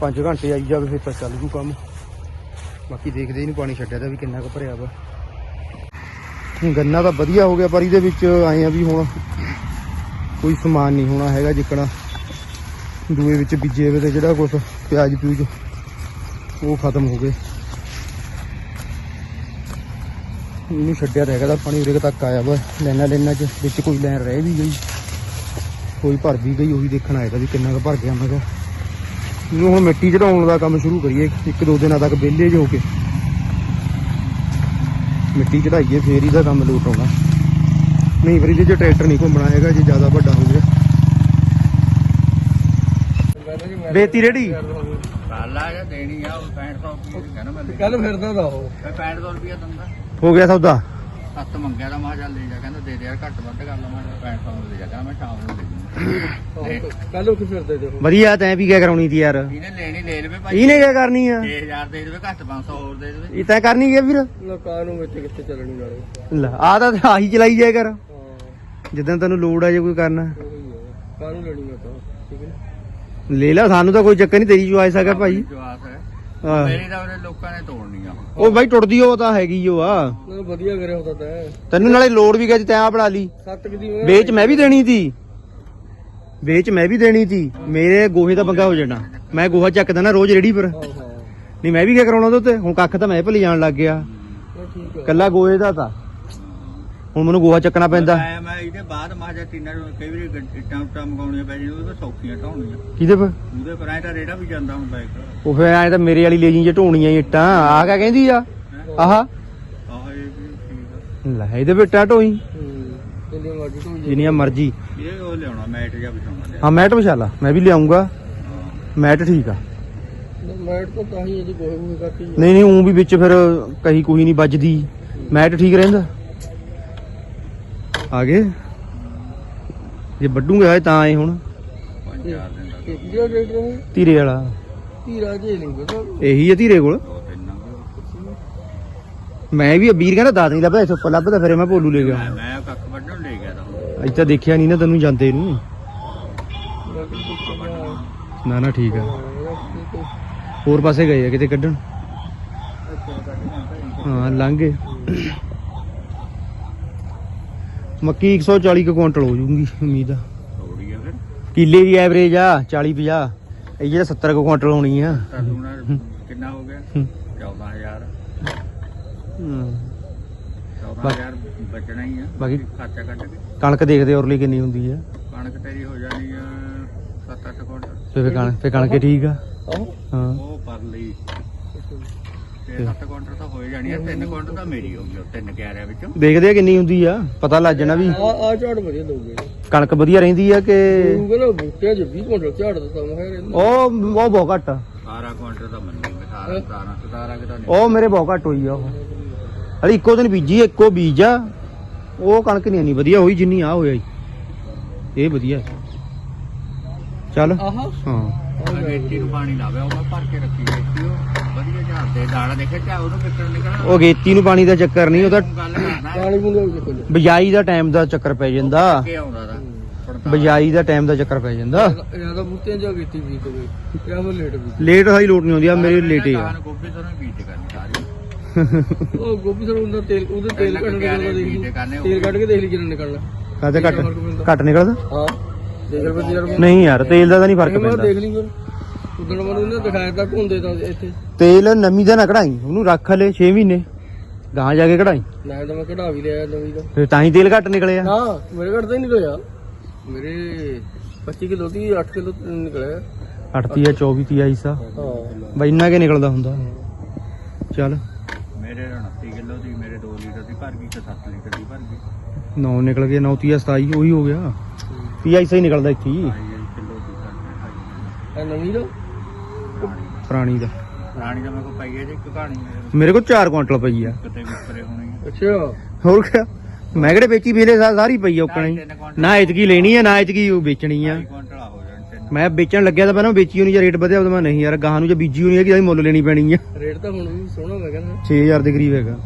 5 ਘੰਟੇ ਆਈ ਜਾਵੇ, ਫਿਰ ਤਾਂ ਚੱਲ ਜੂ ਕੰਮ। ਬਾਕੀ ਦੇਖਦੇ ਇਹਨੂੰ ਪਾਣੀ ਛੱਡਿਆ ਦਾ ਵੀ ਕਿੰਨਾ ਕੁ ਭਰਿਆ ਵਾ। ਗੰਨਾ ਤਾਂ ਵਧੀਆ ਹੋ ਗਿਆ, ਪਰ ਇਹਦੇ ਵਿੱਚ ਆਏ ਆ ਵੀ ਹੁਣ ਕੋਈ ਸਮਾਨ ਨਹੀਂ ਹੋਣਾ ਹੈਗਾ ਜਿੱਕਣਾ। ਦੂਏ ਵਿੱਚ ਬੀਜੇ ਵੇ ਤੇ ਜਿਹੜਾ ਕੁਛ ਪਿਆਜ਼ ਪਿਊਜ਼, ਉਹ ਖਤਮ ਹੋ ਗਏ। ਇਹਨੂੰ ਛੱਡਿਆ ਤਾਂ ਹੈਗਾ ਤਾਂ ਪਾਣੀ ਉਰੇ ਤੱਕ ਆਇਆ ਵਾ। ਲੈਣਾ ਲੈਣਾ ਚ, ਵਿੱਚ ਕੋਈ ਲੈਣ ਰਹਿ ਵੀ ਗਈ। ਕੋਈ ਭਰ ਵੀ ਗਈ ਉਹੀ ਦੇਖਣ ਆਇਆ ਵੀ ਕਿੰਨਾ ਕੁ ਭਰ ਗਿਆ। ਮੈਂ ਕਿਹਾ ਇਹਨੂੰ ਹੁਣ ਮਿੱਟੀ ਚੜਾਉਣ ਦਾ ਕੰਮ ਸ਼ੁਰੂ ਕਰੀਏ ਇੱਕ ਦੋ ਦਿਨਾਂ ਤੱਕ ਵਿਹਲੇ ਹੋ ਕੇ। ਮਿੱਟੀ ਚੜਾਈਏ ਫੇਰ ਇਹਦਾ ਕੰਮ ਲੋਟ ਆਉਣਾ। ਨਹੀਂ ਫਿਰ ਇਹਦੇ ਚ ਟਰੈਕਟਰ ਨਹੀਂ ਘੁੰਮਣਾ ਹੈਗਾ ਜੇ ਜ਼ਿਆਦਾ ਵੱਡਾ ਹੋ ਗਿਆ। ਬੇਤੀ ਰੇੜੀ? ਪਾਲਾ ਜਾਂ ਦੇਣੀ ਆ ਉਹ 6500 ਰੁਪਏ ਕਹਿੰਦਾ ਮੈਂ ਕੱਲ ਫਿਰਦਾ ਦਾ ਉਹ। 6500 ਰੁਪਏ ਦਿੰਦਾ। ਹੋ ਗਿਆ ਸੌਦਾ? ਸੱਤ ਮੰਗਿਆ ਦਾ ਮੈਂ ਚੱਲ ਲੈ ਜਾ ਕਹਿੰਦਾ ਦੇ ਦੇ ਯਾਰ ਘੱਟ ਵੱਧ ਕਰ ਲਵਾਂ 6500 ਨੂੰ ਲੈ ਜਾ ਕਹਿੰਦਾ ਮੈਂ ਸ਼ਾਮ ਨੂੰ ਦੇ ਦੂੰਗਾ। ਕੱਲ ਉਹ ਫਿਰਦੇ ਦੇਖੋ ਵਧੀਆ ਤੈਂ ਵੀ ਕਿਆ ਕਰਾਉਣੀ ਤੀ ਯਾਰ? ਇਹਨੇ ਲੈਣੀ ਲੈ ਲਵੇ ਭਾਈ। ਇਹਨੇ ਕਿਆ ਕਰਨੀ ਆ? 6000 ਦੇ ਦੇਵੇ ਘੱਟ 500 ਹੋਰ ਦੇ ਦੇਵੇ। ਇਹ ਤੈਂ ਕਰਨੀ ਕਿਆ ਵੀਰ? ਲੋਕਾਂ ਨੂੰ ਵਿੱਚ ਕਿੱਥੇ ਚੱਲਣੀ ਨਾਲੇ? ਲੈ ਆ ਤਾਂ ਆਹੀ ਚਲਾਈ ਜਾਇਆ ਕਰ। ਹਾਂ। ਜਿੱਦਾਂ ਤੈਨੂੰ ਲੋੜ ਆ ਜੇ ਕੋਈ ਕਰਨਾ। ਉਹੀ ਕਾਹਨੂੰ ਤਾਂ ਠੀਕ ਹੈ ਲੈ ਲੈ ਸਾਨੂੰ ਤਾਂ ਕੋਈ ਚੱਕਰ ਨਹੀਂ ਤੇਰੀ ਚੁਆਇਸ ਹੈਗਾ ਭਾਈ। ਵਿਸ਼ਵਾਸ ਹੈ। ਆਹ। ਮੇਰੀ ਤਾਂ ਉਹਨੇ ਲੋਕਾਂ ਨੇ ਤੋੜਨੀ ਆ। ਉਹ ਬਾਈ ਟੁੱਟਦੀ ਉਹ ਤਾਂ ਹੈਗੀ ਓ ਆ। ਵਧੀਆ ਕਰਿਆ ਹੁੰਦਾ ਤਾਂ। ਤੈਨੂੰ ਨਾਲੇ ਲੋੜ ਵੀ ਗਈ ਤੈਂ ਆ ਬਣਾ ਲਈ। ਸੱਤ ਕਿ ਦੀ ਵੇਚ ਮੈਂ ਵੀ ਦੇਣੀ ਤੀ ਵੇਚ ਮੈਂ ਵੀ ਦੇਣੀ ਤੀ। ਮੇਰੇ ਗੋਹੇ ਦਾ ਪੰਗਾ ਹੋ ਜਾਣਾ। ਮੈਂ ਗੋਹਾ ਚੱਕਦਾ ਨਾ ਰੋਜ਼ ਰੇੜੀ ਪਰ। ਨਹੀਂ ਮੈਂ ਵੀ ਕਿਆ ਕਰਾਉਣਾ ਉਹਦੇ ਉੱਤੇ? ਹੁਣ ਕੱਖ ਤਾਂ ਮੈਂ ਭਲੀ ਜਾਣ ਲੱਗ ਗਿਆ। ਕੱਲਾ ਗੋਹੇ ਦਾ ਤਾਂ। ਹੁਣ ਮੈਨੂੰ ਗੋਹਾ ਚੱਕਣਾ ਪੈਂਦਾ। ਮੈਂ ਮੈਂ ਇਹਦੇ ਬਾਅਦ ਮਾਜਾ ਤਿੰਨਾਂ ਨੂੰ ਕਈ ਵਾਰੀ ਗੱਡ- ਇੱਟਾਂ ਉੱਟਾਂ ਮਗਾਉਣੀਆਂ ਪੈ ਜਾਂਦੀਆਂ ਉਹ ਤਾਂ ਸੌਖੀਆਂ ਢਾਉਣੀਆਂ। ਕਿਹਦੇ ਪਰ? ਉਹਦੇ ਪਰ ਐ ਤਾਂ ਰੇੜਾ ਵੀ ਜਾਂਦਾ ਹੁਣ ਬਾਈਕ ਉਹ ਫਿਰ ਐ ਤਾਂ ਮੇਰੇ ਵਾਲੀ ਲੈ ਜੀ ਜੇ ਢੋਣੀਆਂ ਇੱਟਾਂ। ਆ ਕਿਆ ਕਹਿੰਦੀ ਆ? ਆਹ। ਆਹ ਲੈ ਇਹਦੇ ਇੱਟਾਂ ਢੋਈ। ਜਿੰਨੀਆਂ ਮਰਜ਼ੀ। ਇਹ ਉਹ ਲਿਆਉਣਾ ਮੈਟ ਜਾਂ ਵਿਛਾਉਣਾ ਹਾਂ ਮੈਟ ਵਿਛਾਲਾ ਮੈਂ ਵੀ ਲਿਆਉਂਗਾ। ਮੈਟ ਠੀਕ ਆ। ਮੈਟ ਤਾਂ ਤਾਂ ਹੀ ਇਹਦੀ ਕੋਈ ਵੀ ਕਰਤੀ ਨਹੀਂ ਨਹੀਂ ਉਹ ਵੀ ਵਿੱਚ ਫਿਰ ਕਹੀ ਕੋਈ ਨਹੀਂ ਵੱਜਦੀ। ਮੈਟ ਠੀਕ ਰਹਿੰਦਾ। ਆ ਗਏ। ਜੇ ਵੱਡੂਗੇ ਹੋਏ ਤਾਂ ਆਏ ਹੁਣ। ਪੰਜ ਚਾਰ ਦਿਨ ਦਾ ਤੇ ਜਿਹੜਾ ਰੇਟ ਰਹੇ ਧੀਰੇ ਵਾਲਾ। ਧੀਰਾ ਜੇ ਨਹੀਂ ਇਹੀ ਹੈ ਧੀਰੇ ਕੋਲ। ਮੈਂ ਵੀ ਵੀਰ ਕਹਿੰਦਾ ਦਾਦ ਨਹੀਂ ਲੱਭਦਾ ਇੱਥੇ ਉੱਪਰ ਲੱਭਦਾ ਫਿਰ ਮੈਂ ਭੋਲੂ ਲੈ ਗਿਆ ਮੈਂ ਕੱਖ ਵੱਢਣ ਲੈ ਗਿਆ ਤਾਂ। ਅੱਜ ਤਾਂ ਦੇਖਿਆ ਨਹੀਂ ਨਾ ਤੈਨੂੰ ਜਾਂਦੇ ਨੂੰ। ਨਾ ਨਾ ਠੀਕ ਆ। ਹੋਰ ਪਾਸੇ ਗਏ ਆ ਕਿਤੇ ਕੱਢਣ? ਹਾਂ ਲੰਘ। ਗਏ ਮੱਕੀ 140 ਕੁ ਕੁਇੰਟਲ ਹੋ ਜੂਗੀ ਉਮੀਦ ਆ। ਕਿੱਲੇ ਦੀ ਐਵਰੇਜ ਆ 40 50 ਇਹ ਜਿਹੜਾ 70 ਕੁ ਕੁਇੰਟਲ ਹੋਣੀ ਆ। ਕਿੰਨਾ ਹੋ ਗਿਆ? ਹੂੰ। 14000 ਹੂੰ। 14000 ਬਚਣਾ ਹੀ ਆ। ਬਾਕੀ- ਖਰਚਾ ਕੱਢ ਕੇ। ਕਣਕ ਦੇਖਦੇ ਔਰਲੀ ਕਿੰਨੀ ਹੁੰਦੀ ਆ। ਕਣਕ ਤੇਰੀ ਹੋ ਜਾਣੀ ਆ 7-8 ਕੁਇੰਟਲ। ਤੇ ਫੇ ਕਣਕ ਫੇ ਕਣਕ ਹੀ ਠੀਕ ਆ? ਹਾਂ। ਉਹ ਪਰ ਲਈ ਤੇ 7 ਕੁਇੰਟਲ ਤਾਂ ਹੋ ਹੀ ਜਾਣੀ ਆ। 3 ਕੁਇੰਟਲ ਤਾਂ ਮੇਰੀ ਹੋ ਗਈ ਉਹ ਤਿੰਨ ਕਿਆਰਿਆਂ ਵਿੱਚੋਂ। ਦੇਖਦੇ ਆ ਕਿੰਨੀ ਹੁੰਦੀ ਆ। ਪਤਾ ਲੱਗ ਜਾਣਾ ਵੀ। ਆ ਆ ਝਾੜ ਵਧੀਆ ਦਊਗੇ। ਕਣਕ ਵਧੀਆ ਰਹਿੰਦੀ ਆ ਕਿ ਤੂੰ ਕਹਿੰਦਾ ਬੂਟਿਆਂ 'ਚ 20 ਕੁਇੰਟਲ ਝਾੜ ਦਿੱਤਾ ਮੈਂ ਕਿਹਾ ਉਹ ਉਹ ਬਹੁਤ ਘੱਟ ਆ। 18 ਕੁਇੰਟਲ ਤਾਂ ਮੰਨੀ 18 17 17 ਕਿ ਤਾਂ ਨਹੀਂ। ਉਹ ਮੇਰੇ ਬਹੁਤ ਘੱਟ ਹੋਈ ਆ ਉਹ। ਅਰੇ ਇੱਕੋ ਦਿਨ ਬੀਜੀ ਇੱਕੋ ਬੀਜ ਆ। ਉਹ ਕਣਕ ਨਹੀਂ ਇੰਨੀ ਵਧੀਆ ਹੋਈ ਜਿੰਨੀ ਆ ਹੋਇਆ। ਇਹ ਵਧੀਆ ਚੱਲ। ਆਹਾ। ਹਾਂ। ਵੇਚੀ ਨੂੰ ਪਾਣੀ ਲਾਵੇ ਉਹ ਮੈਂ ਭਰ ਕੇ ਰੱਖੀ ਉਹ। ਵਧੀਆ ਝਾੜਦੇ ਦਾਣਾ ਦੇਖੇ ਚਾ ਉਹਨੂੰ ਵਿਕਣ ਨਿਕਲਣਾ? ਉਹ ਗੇਤੀ ਨੂੰ ਪਾਣੀ ਦਾ ਚੱਕਰ ਨਹੀਂ ਉਹਦਾ ਗੱਲ ਕਰਨਾ ਬਿਜਾਈ ਦਾ ਟਾਈਮ ਦਾ ਚੱਕਰ ਪੈ ਜਾਂਦਾ। ਕਿ ਆਉਂਦਾ ਦਾ। ਬਿਜਾਈ ਦਾ ਟਾਈਮ ਦਾ ਚੱਕਰ ਪੈ ਜਾਂਦਾ। ਜ਼ਿਆਦਾ ਬੂਟਿਆਂ 'ਚ ਕੀਤੀ ਵੀ ਤੇ ਕਿਆ ਮੈਂ ਲੇਟ ਵੀ ਲੇਟ ਹਾਈ ਲੋਟ ਨਹੀਂ ਆਉਂਦੀ ਆ ਮੇਰੇ ਲੇਟੇ ਆ। ਗੋਭੀ ਤੋਂ ਨਹੀਂ ਬੀਜ ਕਰਨੀ ਸਾਰੀ। ਉਹ ਗੋਭੀ ਸਰ ਉਹਦਾ ਤੇਲ ਉਹਦੇ ਤੇਲ ਕੱਢ ਕੇ ਦੇਖ ਲਈ ਤੇਲ ਕੱਢ ਕੇ ਦੇਖ ਲਈ ਕਿੰਨਾ ਨਿਕਲਣਾ ਕਾਹਦੇ ਘੱਟ ਘੱਟ ਨਿਕਲਦਾ ਹਾਂ ਦੇਖ ਲੈ ਬੱਤੀ ਯਾਰ ਨਹੀਂ ਯਾਰ ਤੇਲ ਦਾ ਤਾਂ ਨਹੀਂ ਫ਼ਰਕ ਮੈਂ ਪੈਂਦਾ। ਦੇਖ ਲਈ ਫਿਰ ਉਦੋਂ ਮੈਨੂੰ ਉਹਨੇ ਦਿਖਾਇਆ ਤਾਂ ਘੁੰਦੇ ਤਾਂ ਇੱਥੇ। ਤੇਲ ਨਵੀਂ ਦਾ ਨਾ ਕਢਾਈ ਉਹਨੂੰ ਰੱਖ ਲੈ 6 ਮਹੀਨੇ। ਗਾਂ ਜਾ ਕੇ ਕਢਾਈ। ਮੈਂ ਤਾਂ ਮੈਂ ਕਢਾ ਵੀ ਲਿਆ ਨਵੀਂ ਦਾ। ਫਿਰ ਤਾਂ ਹੀ ਤੇਲ ਘੱਟ ਨਿਕਲਿਆ ਨਾ ਮੇਰੇ ਤਾਂ ਹੀ ਨਿਕਲਿਆ। ਮੇਰੇ 25 ਕਿਲੋ ਦੀ 8 ਕਿਲੋ ਨਿਕਲਿਆ। 8 ਤੀਆ 24 ਤੀਆ ਹਿੱਸਾ ਹਾਂ। ਬਈ ਇੰਨਾ ਕੇ ਨਿਕਲਦਾ ਹੁੰਦਾ। ਚੱਲ। ਮੇਰੇ 29 ਕਿਲੋ ਦੀ ਮੇਰੇ 2 ਲੀਟਰ ਦੀ ਭਰ ਗਈ ਤੇ 7 ਲੀਟਰ ਦੀ ਭਰ ਗਈ। 9 ਨਿਕਲ ਗਿਆ 9 ਤੀਆ 27 ਉਹੀ ਹੋ ਗਿਆ। ਤੀਆ ਹਿੱਸਾ ਹੀ ਨਿਕਲਦਾ ਇੱਥੇ ਹੀ। 2 ਕਿਲੋ ਦੀ ਭਰ ਇਹ ਨਵੀਂ ਦਾ। ਪੁਰਾਣੀ ਦਾ ਮੇਰੇ ਕੋਲ ਪਈ ਹੈ ਜੀ ਇੱਕ ਕਹਾਣੀ ਮੇਰੇ ਮੇਰੇ ਕੋਲ 4 ਕੁਇੰਟਲ ਪਈ ਆ। ਕਿਤੇ ਵਿਸਰੇ ਹੋਣੀ ਆ। ਅੱਛਾ। ਹੋਰ ਕਿਆ? ਮੈਂ ਕਿਹੜੇ ਵੇਚੀ ਸਾ- ਸਾਰੀ ਪਈ ਆ ਉਕਣਾ ਹੀ ਨਾ ਇਤਕੀ ਲੈਣੀ ਆ ਨਾ ਇਤਕੀ ਉਹ ਵੇਚਣੀ ਆ। ਮੈਂ ਵੇਚਣ ਲੱਗਿਆ ਤਾਂ ਪਹਿਲਾਂ ਵੇਚੀ ਹੋਣੀ ਜਾਂ ਰੇਟ ਵਧਿਆ ਉਦੋਂ ਮੈਂ ਨਹੀਂ ਯਾਰ ਗਾਹਾਂ ਨੂੰ ਜੇ ਬੀਜੀ ਹੋਣੀ ਹੈਗੀ ਤਾਂ ਮੁੱਲ ਲੈਣੀ ਪੈਣੀ ਆ। ਰੇਟ ਤਾਂ ਹੁਣ ਵੀ ਸੋਹਣਾ ਮੈਂ ਕਹਿੰਦਾ। 6000 ਦੇ ਕਰੀਬ ਹੈਗਾ।